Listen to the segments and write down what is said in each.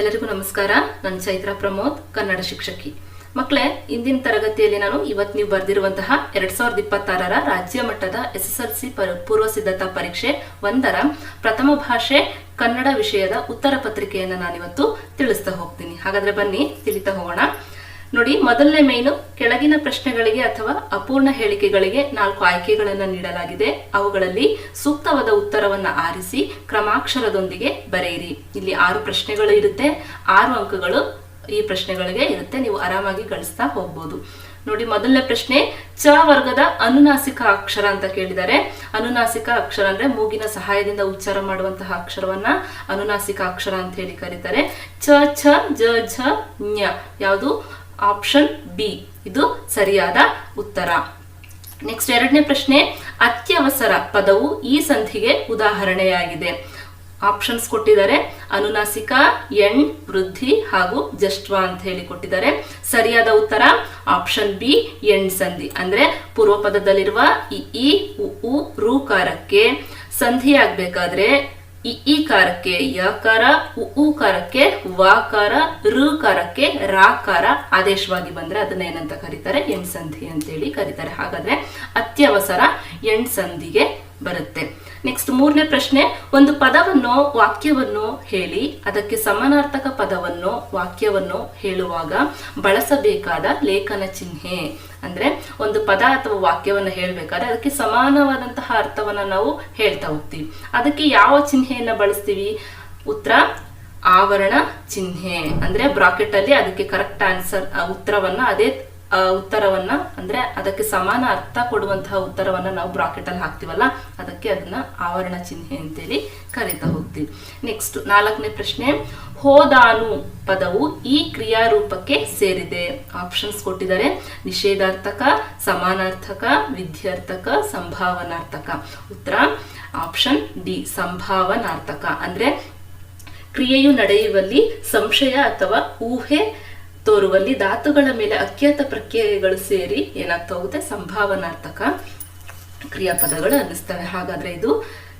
ಎಲ್ಲರಿಗೂ ನಮಸ್ಕಾರ. ನಾನು ಚೈತ್ರ ಪ್ರಮೋದ್, ಕನ್ನಡ ಶಿಕ್ಷಕಿ. ಮಕ್ಕಳೇ ಇಂದಿನ ತರಗತಿಯಲ್ಲಿ ನಾನು ಇವತ್ತು ನೀವು ಬರೆದಿರುವಂತಹ ಎರಡ್ ಸಾವಿರದ ಇಪ್ಪತ್ತಾರರ ರಾಜ್ಯ ಮಟ್ಟದ ಎಸ್ ಎಸ್ ಎಲ್ ಸಿ ಪೂರ್ವ ಸಿದ್ಧತಾ ಪರೀಕ್ಷೆ ಒಂದರ ಪ್ರಥಮ ಭಾಷೆ ಕನ್ನಡ ವಿಷಯದ ಉತ್ತರ ಪತ್ರಿಕೆಯನ್ನು ನಾನಿವತ್ತು ತಿಳಿಸ್ತಾ ಹೋಗ್ತೀನಿ. ಹಾಗಾದ್ರೆ ಬನ್ನಿ, ತಿಳಿತಾ ಹೋಗೋಣ. ನೋಡಿ, ಮೊದಲನೇ ಮೇನು ಕೆಳಗಿನ ಪ್ರಶ್ನೆಗಳಿಗೆ ಅಥವಾ ಅಪೂರ್ಣ ಹೇಳಿಕೆಗಳಿಗೆ ನಾಲ್ಕು ಆಯ್ಕೆಗಳನ್ನು ನೀಡಲಾಗಿದೆ. ಅವುಗಳಲ್ಲಿ ಸೂಕ್ತವಾದ ಉತ್ತರವನ್ನ ಆರಿಸಿ, ಕ್ರಮಾಕ್ಷರದೊಂದಿಗೆ ಬರೆಯಿರಿ. ಇಲ್ಲಿ ಆರು ಪ್ರಶ್ನೆಗಳು ಇರುತ್ತೆ. ಆರು ಅಂಕಗಳು ಈ ಪ್ರಶ್ನೆಗಳಿಗೆ ಇರುತ್ತೆ. ನೀವು ಆರಾಮಾಗಿ ಗಳಿಸ್ತಾ ಹೋಗ್ಬೋದು. ನೋಡಿ, ಮೊದಲನೇ ಪ್ರಶ್ನೆ, ಚ ವರ್ಗದ ಅನುನಾಸಿಕ ಅಕ್ಷರ ಅಂತ ಕೇಳಿದ್ದಾರೆ. ಅನುನಾಸಿಕ ಅಕ್ಷರ ಅಂದ್ರೆ ಮೂಗಿನ ಸಹಾಯದಿಂದ ಉಚ್ಚಾರ ಮಾಡುವಂತಹ ಅಕ್ಷರವನ್ನ ಅನುನಾಸಿಕ ಅಕ್ಷರ ಅಂತ ಹೇಳಿ ಕರೀತಾರೆ. ಚ, ಛ, ಜ, ಝ, ಞ. ಯಾವುದು? Option B. ಇದು ಸರಿಯಾದ ಉತ್ತರ. ನೆಕ್ಸ್ಟ್ ಎರಡನೇ ಪ್ರಶ್ನೆ, ಅತ್ಯವಸರ ಪದವು ಈ ಸಂಧಿಗೆ ಉದಾಹರಣೆಯಾಗಿದೆ. ಆಪ್ಷನ್ಸ್ ಕೊಟ್ಟಿದ್ದಾರೆ, ಅನುನಾಸಿಕ, ಎಣ್, ವೃದ್ಧಿ ಹಾಗೂ ಜಸ್ಟ್ವ ಅಂತ ಹೇಳಿ ಕೊಟ್ಟಿದ್ದಾರೆ. ಸರಿಯಾದ ಉತ್ತರ ಆಪ್ಷನ್ ಬಿ, ಎಣ್ ಸಂಧಿ. ಅಂದ್ರೆ ಪೂರ್ವ ಪದದಲ್ಲಿರುವ ಇ ಉ ಉ ಕಾರಕ್ಕೆ ಸಂಧಿ ಇ ಈ ಕಾರಕ್ಕೆ ಯಕಾರ ಉ ಕಾರಕ್ಕೆ ವಾಕಾರ ಋಕಾರಕ್ಕೆ ರಾಕಾರ ಆದೇಶವಾಗಿ ಬಂದ್ರೆ ಅದನ್ನ ಏನಂತ ಕರೀತಾರೆ? ಎಣ್ ಸಂಧಿ ಅಂತೇಳಿ ಕರೀತಾರೆ. ಹಾಗಾದ್ರೆ ಅತ್ಯವಸರ ಎಣ್ ಸಂಧಿಗೆ ಬರುತ್ತೆ. ನೆಕ್ಸ್ಟ್ ಮೂರನೇ ಪ್ರಶ್ನೆ, ಒಂದು ಪದವನ್ನು, ವಾಕ್ಯವನ್ನು ಹೇಳಿ, ಅದಕ್ಕೆ ಸಮಾನಾರ್ಥಕ ಪದವನ್ನು, ವಾಕ್ಯವನ್ನು ಹೇಳುವಾಗ ಬಳಸಬೇಕಾದ ಲೇಖನ ಚಿಹ್ನೆ. ಅಂದ್ರೆ ಒಂದು ಪದ ಅಥವಾ ವಾಕ್ಯವನ್ನು ಹೇಳಬೇಕಾದ್ರೆ ಅದಕ್ಕೆ ಸಮಾನವಾದಂತಹ ಅರ್ಥವನ್ನ ನಾವು ಹೇಳ್ತಾ ಹೋಗ್ತೀವಿ. ಅದಕ್ಕೆ ಯಾವ ಚಿಹ್ನೆಯನ್ನ ಬಳಸ್ತೀವಿ? ಉತ್ತರ, ಆವರಣ ಚಿಹ್ನೆ. ಅಂದ್ರೆ ಬ್ರಾಕೆಟ್ ಅಲ್ಲಿ ಅದಕ್ಕೆ ಕರೆಕ್ಟ್ ಆನ್ಸರ್ ಉತ್ತರವನ್ನ ಅದೇ ಉತ್ತರವನ್ನ, ಅಂದ್ರೆ ಅದಕ್ಕೆ ಸಮಾನ ಅರ್ಥ ಕೊಡುವಂತಹ ಉತ್ತರವನ್ನ ನಾವು ಬ್ರಾಕೆಟ್ ಅಲ್ಲಿ ಹಾಕ್ತಿವಲ್ಲ, ಅದಕ್ಕೆ ಅದನ್ನ ಆವರಣ ಚಿಹ್ನೆ ಅಂತೇಳಿ ಕರೀತಾ ಹೋಗ್ತೀವಿ. ನೆಕ್ಸ್ಟ್ ನಾಲ್ಕನೇ ಪ್ರಶ್ನೆ, ಹೋದಾನು ಪದವು ಈ ಕ್ರಿಯಾರೂಪಕ್ಕೆ ಸೇರಿದೆ. ಆಪ್ಷನ್ಸ್ ಕೊಟ್ಟಿದ್ದಾರೆ, ನಿಷೇಧಾರ್ಥಕ, ಸಮಾನಾರ್ಥಕ, ವಿದ್ಯಾರ್ಥಕ, ಸಂಭಾವನಾರ್ಥಕ. ಉತ್ತರ ಆಪ್ಷನ್ ಡಿ ಸಂಭಾವನಾರ್ಥಕ. ಅಂದ್ರೆ ಕ್ರಿಯೆಯು ನಡೆಯುವಲ್ಲಿ ಸಂಶಯ ಅಥವಾ ಊಹೆ ತೋರುವಲ್ಲಿ ಧಾತುಗಳ ಮೇಲೆ ಅಖ್ಯಾತ ಪ್ರಕ್ರಿಯೆಗಳು ಸೇರಿ ಏನಾಗ್ತಾ ಹೋಗುತ್ತೆ? ಸಂಭಾವನಾರ್ಥಕ ಕ್ರಿಯಾಪದಗಳು ಅನ್ನಿಸ್ತವೆ. ಹಾಗಾದ್ರೆ ಇದು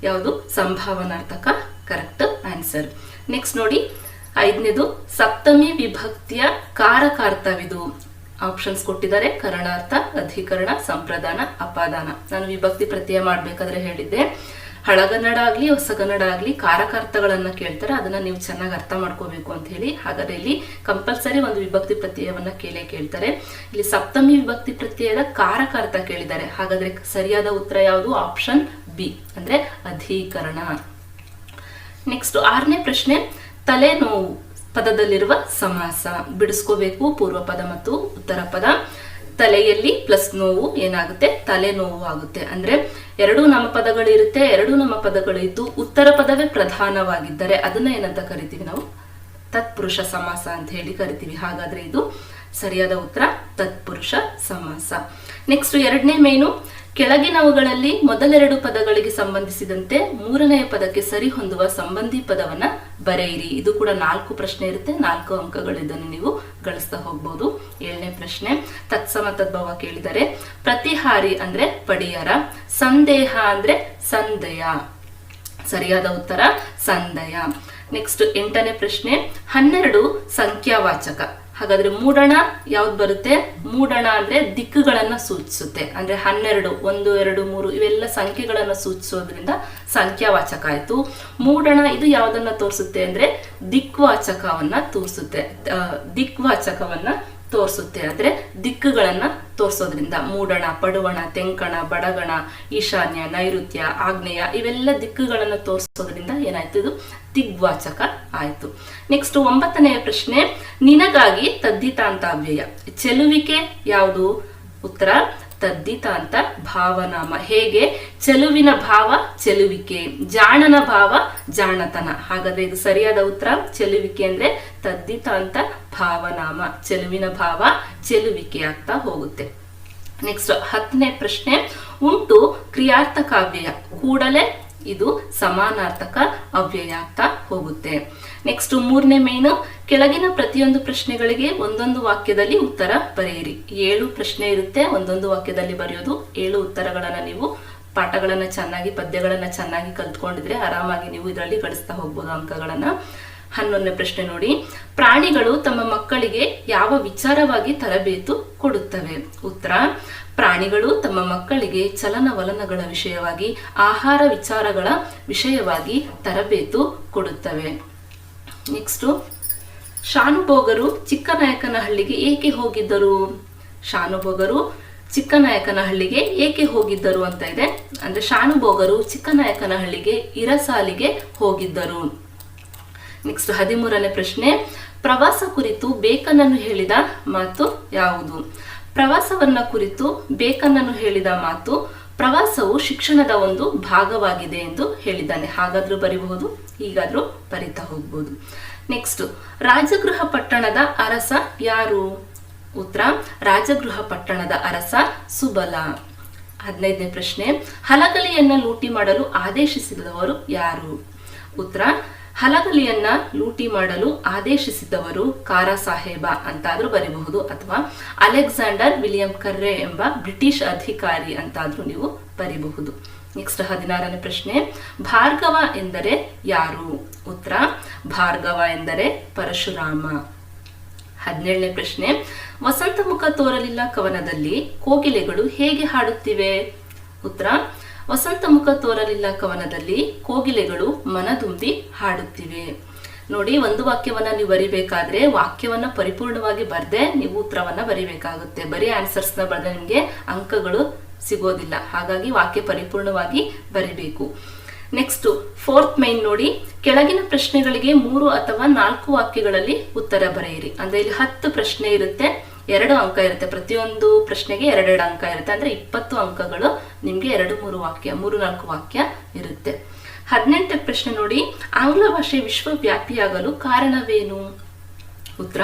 ಯಾವುದು? ಸಂಭಾವನಾರ್ಥಕ ಕರೆಕ್ಟ್ ಆನ್ಸರ್ ನೆಕ್ಸ್ಟ್ ನೋಡಿ, ಐದನೇದು, ಸಪ್ತಮಿ ವಿಭಕ್ತಿಯ ಕಾರಕಾರ್ಥವಿದು. ಆಪ್ಷನ್ಸ್ ಕೊಟ್ಟಿದ್ದಾರೆ. ಕರಣಾರ್ಥ, ಅಧಿಕರಣ, ಸಂಪ್ರದಾನ, ಅಪಾದಾನ. ನಾನು ವಿಭಕ್ತಿ ಪ್ರತ್ಯಯ ಮಾಡ್ಬೇಕಾದ್ರೆ ಹೇಳಿದ್ದೆ. ಹಳಗನ್ನಡ ಆಗ್ಲಿ, ಹೊಸಗನ್ನಡ ಆಗ್ಲಿ ಕಾರಕಾರ್ಥಗಳನ್ನು ಕೇಳ್ತಾರೆ, ಅದನ್ನ ನೀವು ಚೆನ್ನಾಗಿ ಅರ್ಥ ಮಾಡ್ಕೋಬೇಕು ಅಂತ ಹೇಳಿ. ಹಾಗಾದ್ರೆ ಇಲ್ಲಿ ಕಂಪಲ್ಸರಿ ಒಂದು ವಿಭಕ್ತಿ ಪ್ರತ್ಯಯವನ್ನ ಕೇಳೇ ಕೇಳ್ತಾರೆ. ಇಲ್ಲಿ ಸಪ್ತಮಿ ವಿಭಕ್ತಿ ಪ್ರತ್ಯಯದ ಕಾರಕಾರ್ಥ ಕೇಳಿದ್ದಾರೆ. ಹಾಗಾದ್ರೆ ಸರಿಯಾದ ಉತ್ತರ ಯಾವುದು? ಆಪ್ಷನ್ ಬಿ ಅಂದ್ರೆ ಅಧಿಕರಣ. ನೆಕ್ಸ್ಟ್ ಆರನೇ ಪ್ರಶ್ನೆ, ತಲೆನೋವು ಪದದಲ್ಲಿರುವ ಸಮಾಸ. ಬಿಡಿಸ್ಕೋಬೇಕು ಪೂರ್ವ ಪದ ಮತ್ತು ಉತ್ತರ ಪದ ತಲೆಯಲ್ಲಿ ಪ್ಲಸ್ ನೋವು ಏನಾಗುತ್ತೆ? ತಲೆನೋವು ಆಗುತ್ತೆ. ಅಂದ್ರೆ ಎರಡು ನಾಮಪದಗಳು ಇರುತ್ತೆ ಎರಡು ನಾಮಪದಗಳು ಇದ್ದು ಉತ್ತರ ಪದವೇ ಪ್ರಧಾನವಾಗಿದ್ದರೆ ಅದನ್ನ ಏನಂತ ಕರಿತೀವಿ ನಾವು? ತತ್ಪುರುಷ ಸಮಾಸ ಅಂತ ಹೇಳಿ ಕರಿತೀವಿ. ಹಾಗಾದ್ರೆ ಇದು ಸರಿಯಾದ ಉತ್ತರ, ತತ್ಪುರುಷ ಸಮಾಸ. ನೆಕ್ಸ್ಟ್ ಎರಡನೇ ಮೇನು ಕೆಳಗಿನವುಗಳಲ್ಲಿ ಮೊದಲೆರಡು ಪದಗಳಿಗೆ ಸಂಬಂಧಿಸಿದಂತೆ ಮೂರನೆಯ ಪದಕ್ಕೆ ಸರಿ ಹೊಂದುವ ಸಂಬಂಧಿ ಪದವನ್ನ ಬರೆಯಿರಿ. ಇದು ಕೂಡ ನಾಲ್ಕು ಪ್ರಶ್ನೆ ಇರುತ್ತೆ, ನಾಲ್ಕು ಅಂಕಗಳು ಇದನ್ನು ನೀವು. ಗಳಿಸ್ತಾ ಹೋಗ್ಬೋದು. ಏಳನೇ ಪ್ರಶ್ನೆ, ತತ್ಸಮ ತದ್ಭವ ಕೇಳಿದರೆ ಪ್ರತಿಹಾರಿ ಅಂದ್ರೆ ಪಡಿಯರ, ಸಂದೇಹ ಅಂದ್ರೆ ಸಂದಯ. ಸರಿಯಾದ ಉತ್ತರ, ಸಂದಯ. ನೆಕ್ಸ್ಟ್ ಎಂಟನೇ ಪ್ರಶ್ನೆ, ಹನ್ನೆರಡು ಸಂಖ್ಯಾವಾಚಕ. ಹಾಗಾದ್ರೆ ಮೂಡಣ ಯಾವ್ದು ಬರುತ್ತೆ? ಮೂಡಣ ಅಂದ್ರೆ ದಿಕ್ಕುಗಳನ್ನ ಸೂಚಿಸುತ್ತೆ. ಅಂದ್ರೆ ಹನ್ನೆರಡು, ಒಂದು, ಎರಡು, ಮೂರು ಇವೆಲ್ಲ ಸಂಖ್ಯೆಗಳನ್ನ ಸೂಚಿಸೋದ್ರಿಂದ ಸಂಖ್ಯಾವಾಚಕ ಆಯ್ತು. ಮೂಡಣ ಇದು ಯಾವ್ದನ್ನ ತೋರಿಸುತ್ತೆ ಅಂದ್ರೆ ದಿಕ್ವಾಚಕವನ್ನ ತೋರಿಸುತ್ತೆ. ದಿಕ್ವಾಚಕವನ್ನ ತೋರಿಸುತ್ತೆ ಅಂದರೆ ದಿಕ್ಕುಗಳನ್ನ ತೋರಿಸೋದ್ರಿಂದ ಮೂಡಣ, ಪಡುವಣ, ತೆಂಕಣ, ಬಡಗಣ, ಈಶಾನ್ಯ, ನೈಋತ್ಯ, ಆಗ್ನೇಯ ಇವೆಲ್ಲ ದಿಕ್ಕುಗಳನ್ನ ತೋರಿಸೋದ್ರಿಂದ ಏನಾಯ್ತು? ಇದು ದಿಗ್ವಾಚಕ ಆಯ್ತು. ನೆಕ್ಸ್ಟ್ ಒಂಬತ್ತನೆಯ ಪ್ರಶ್ನೆ, ನಿನಗಾಗಿ ತದ್ದಿತಾಂತ ಅವ್ಯಯ ಚೆಲುವಿಕೆ ಯಾವುದು? ಉತ್ತರ ತದ್ದಿತಾಂತ ಭಾವನಾಮ ಹೇಗೆ? ಚೆಲುವಿನ ಭಾವ, ಚೆಲುವಿಕೆ. ಜಾಣನ ಭಾವ, ಜಾಣತನ. ಹಾಗಾದ್ರೆ ಇದು ಸರಿಯಾದ ಉತ್ತರ? ಚೆಲುವಿಕೆ ಅಂದ್ರೆ ತದ್ದಿತಾಂತ ಭಾವನಾಮ ಚೆಲುವಿನ ಭಾವ, ಚೆಲುವಿಕೆ ಆಗ್ತಾ ಹೋಗುತ್ತೆ. ನೆಕ್ಸ್ಟ್ ಹತ್ತನೇ ಪ್ರಶ್ನೆ. ಉಂಟು ಕ್ರಿಯಾರ್ಥಕ ಅವ್ಯಯ. ಕೂಡಲೇ ಇದು ಸಮಾನಾರ್ಥಕ ಅವ್ಯಯ ಆಗ್ತಾ ಹೋಗುತ್ತೆ. ನೆಕ್ಸ್ಟ್ ಮೂರನೇ ಮೇನು ಕೆಳಗಿನ ಪ್ರತಿಯೊಂದು ಪ್ರಶ್ನೆಗಳಿಗೆ ಒಂದೊಂದು ವಾಕ್ಯದಲ್ಲಿ ಉತ್ತರ ಬರೆಯಿರಿ. ಏಳು ಪ್ರಶ್ನೆ ಇರುತ್ತೆ, ಒಂದೊಂದು ವಾಕ್ಯದಲ್ಲಿ ಬರೆಯೋದು. ಏಳು ಉತ್ತರಗಳನ್ನ ನೀವು ಪಾಠಗಳನ್ನ ಚೆನ್ನಾಗಿ, ಪದ್ಯಗಳನ್ನ ಚೆನ್ನಾಗಿ ಕಲ್ತ್ಕೊಂಡಿದ್ರೆ ಆರಾಮಾಗಿ ನೀವು ಇದರಲ್ಲಿ ಗಳಿಸ್ತಾ ಹೋಗ್ಬೋದು ಅಂಕಗಳನ್ನ. ಹನ್ನೊಂದನೇ ಪ್ರಶ್ನೆ ನೋಡಿ. ಪ್ರಾಣಿಗಳು ತಮ್ಮ ಮಕ್ಕಳಿಗೆ ಯಾವ ವಿಚಾರವಾಗಿ ತರಬೇತು ಕೊಡುತ್ತವೆ? ಉತ್ತರ, ಪ್ರಾಣಿಗಳು ತಮ್ಮ ಮಕ್ಕಳಿಗೆ ಚಲನವಲನಗಳ ವಿಷಯವಾಗಿ, ಆಹಾರ ವಿಚಾರಗಳ ವಿಷಯವಾಗಿ ತರಬೇತು ಕೊಡುತ್ತವೆ. ನೆಕ್ಸ್ಟು ಶಾನುಭೋಗರು ಚಿಕ್ಕನಾಯಕನಹಳ್ಳಿಗೆ ಏಕೆ ಹೋಗಿದ್ದರು? ಶಾನುಭೋಗರು ಚಿಕ್ಕನಾಯಕನಹಳ್ಳಿಗೆ ಏಕೆ ಹೋಗಿದ್ದರು ಅಂತ ಇದೆ. ಅಂದ್ರೆ ಶಾನುಭೋಗರು ಚಿಕ್ಕನಾಯಕನಹಳ್ಳಿಗೆ, ಇರಸಾಲಿಗೆ ಹೋಗಿದ್ದರು. ನೆಕ್ಸ್ಟ್ ಹದಿಮೂರನೇ ಪ್ರಶ್ನೆ. ಪ್ರವಾಸ ಕುರಿತು ಬೇಕನನ್ನು ಹೇಳಿದ ಮಾತು ಯಾವುದು? ಪ್ರವಾಸವನ್ನ ಕುರಿತು ಬೇಕನನ್ನು ಹೇಳಿದ ಮಾತು ಪ್ರವಾಸವು ಶಿಕ್ಷಣದ ಒಂದು ಭಾಗವಾಗಿದೆ ಎಂದು ಹೇಳಿದ್ದಾನೆ. ಹಾಗಾದ್ರೂ ಬರಿಬಹುದು ಹೀಗಾದ್ರೂ ಬರಿತಾ ಹೋಗ್ಬೋದು. ನೆಕ್ಸ್ಟ್ ರಾಜಗೃಹ ಪಟ್ಟಣದ ಅರಸ ಯಾರು? ಉತ್ತರ, ರಾಜಗೃಹ ಪಟ್ಟಣದ ಅರಸ ಸುಬಲ. ಹದಿನೈದನೇ ಪ್ರಶ್ನೆ, ಹಲಗಲಿಯನ್ನ ಲೂಟಿ ಮಾಡಲು ಆದೇಶಿಸಿದವರು ಯಾರು? ಉತ್ತರ, ಹಲಗಲಿಯನ್ನ ಲೂಟಿ ಮಾಡಲು ಆದೇಶಿಸಿದವರು ಕಾರ ಸಾಹೇಬ ಅಂತಾದ್ರೂ ಬರೀಬಹುದು, ಅಥವಾ ಅಲೆಕ್ಸಾಂಡರ್ ವಿಲಿಯಂ ಕರ್ರೆ ಎಂಬ ಬ್ರಿಟಿಷ್ ಅಧಿಕಾರಿ ಅಂತಾದ್ರೂ ನೀವು ಬರೀಬಹುದು. ನೆಕ್ಸ್ಟ್ ಹದಿನಾರನೇ ಪ್ರಶ್ನೆ. ಭಾರ್ಗವ ಎಂದರೆ ಯಾರು? ಉತ್ತರ, ಭಾರ್ಗವ ಎಂದರೆ ಪರಶುರಾಮ. ಹದಿನೇಳನೇ ಪ್ರಶ್ನೆ. ವಸಂತ ಮುಖ ತೋರಲಿಲ್ಲ ಕವನದಲ್ಲಿ, ಕೋಗಿಲೆಗಳು ಹೇಗೆ ಹಾಡುತ್ತಿವೆ? ಉತ್ತರ, ವಸಂತ ಮುಖ ತೋರಲಿಲ್ಲ ಕವನದಲ್ಲಿ, ಕೋಗಿಲೆಗಳು ಮನದುಂಬಿ ಹಾಡುತ್ತಿವೆ. ನೋಡಿ, ಒಂದು ವಾಕ್ಯವನ್ನ ನೀವು ಬರಿಬೇಕಾದ್ರೆ ವಾಕ್ಯವನ್ನ ಪರಿಪೂರ್ಣವಾಗಿ ಬರ್ದೆ ನೀವು ಉತ್ತರವನ್ನ ಬರಿಬೇಕಾಗುತ್ತೆ. ಬರೀ ಆನ್ಸರ್ಸ್ನ ಬರೆದ ನಿಮಗೆ ಅಂಕಗಳು ಸಿಗೋದಿಲ್ಲ. ಹಾಗಾಗಿ ವಾಕ್ಯ ಪರಿಪೂರ್ಣವಾಗಿ ಬರಿಬೇಕು. ನೆಕ್ಸ್ಟ್ ಫೋರ್ತ್ ಮೈನ್ ನೋಡಿ, ಕೆಳಗಿನ ಪ್ರಶ್ನೆಗಳಿಗೆ ಮೂರು ಅಥವಾ ನಾಲ್ಕು ವಾಕ್ಯಗಳಲ್ಲಿ ಉತ್ತರ ಬರೆಯಿರಿ. ಅಂದ್ರೆ ಇಲ್ಲಿ ಹತ್ತು ಪ್ರಶ್ನೆ ಇರುತ್ತೆ, ಎರಡು ಅಂಕ ಇರುತ್ತೆ. ಪ್ರತಿಯೊಂದು ಪ್ರಶ್ನೆಗೆ ಎರಡೆರಡು ಅಂಕ ಇರುತ್ತೆ. ಅಂದ್ರೆ ಇಪ್ಪತ್ತು ಅಂಕಗಳು ನಿಮ್ಗೆ ಎರಡು, ಮೂರು ವಾಕ್ಯ, ಮೂರು, ನಾಲ್ಕು ವಾಕ್ಯ ಇರುತ್ತೆ. ಹದಿನೆಂಟನೇ ಪ್ರಶ್ನೆ ನೋಡಿ, ಆಂಗ್ಲ ಭಾಷೆ ವಿಶ್ವವ್ಯಾಪಿಯಾಗಲು ಕಾರಣವೇನು? ಉತ್ತರ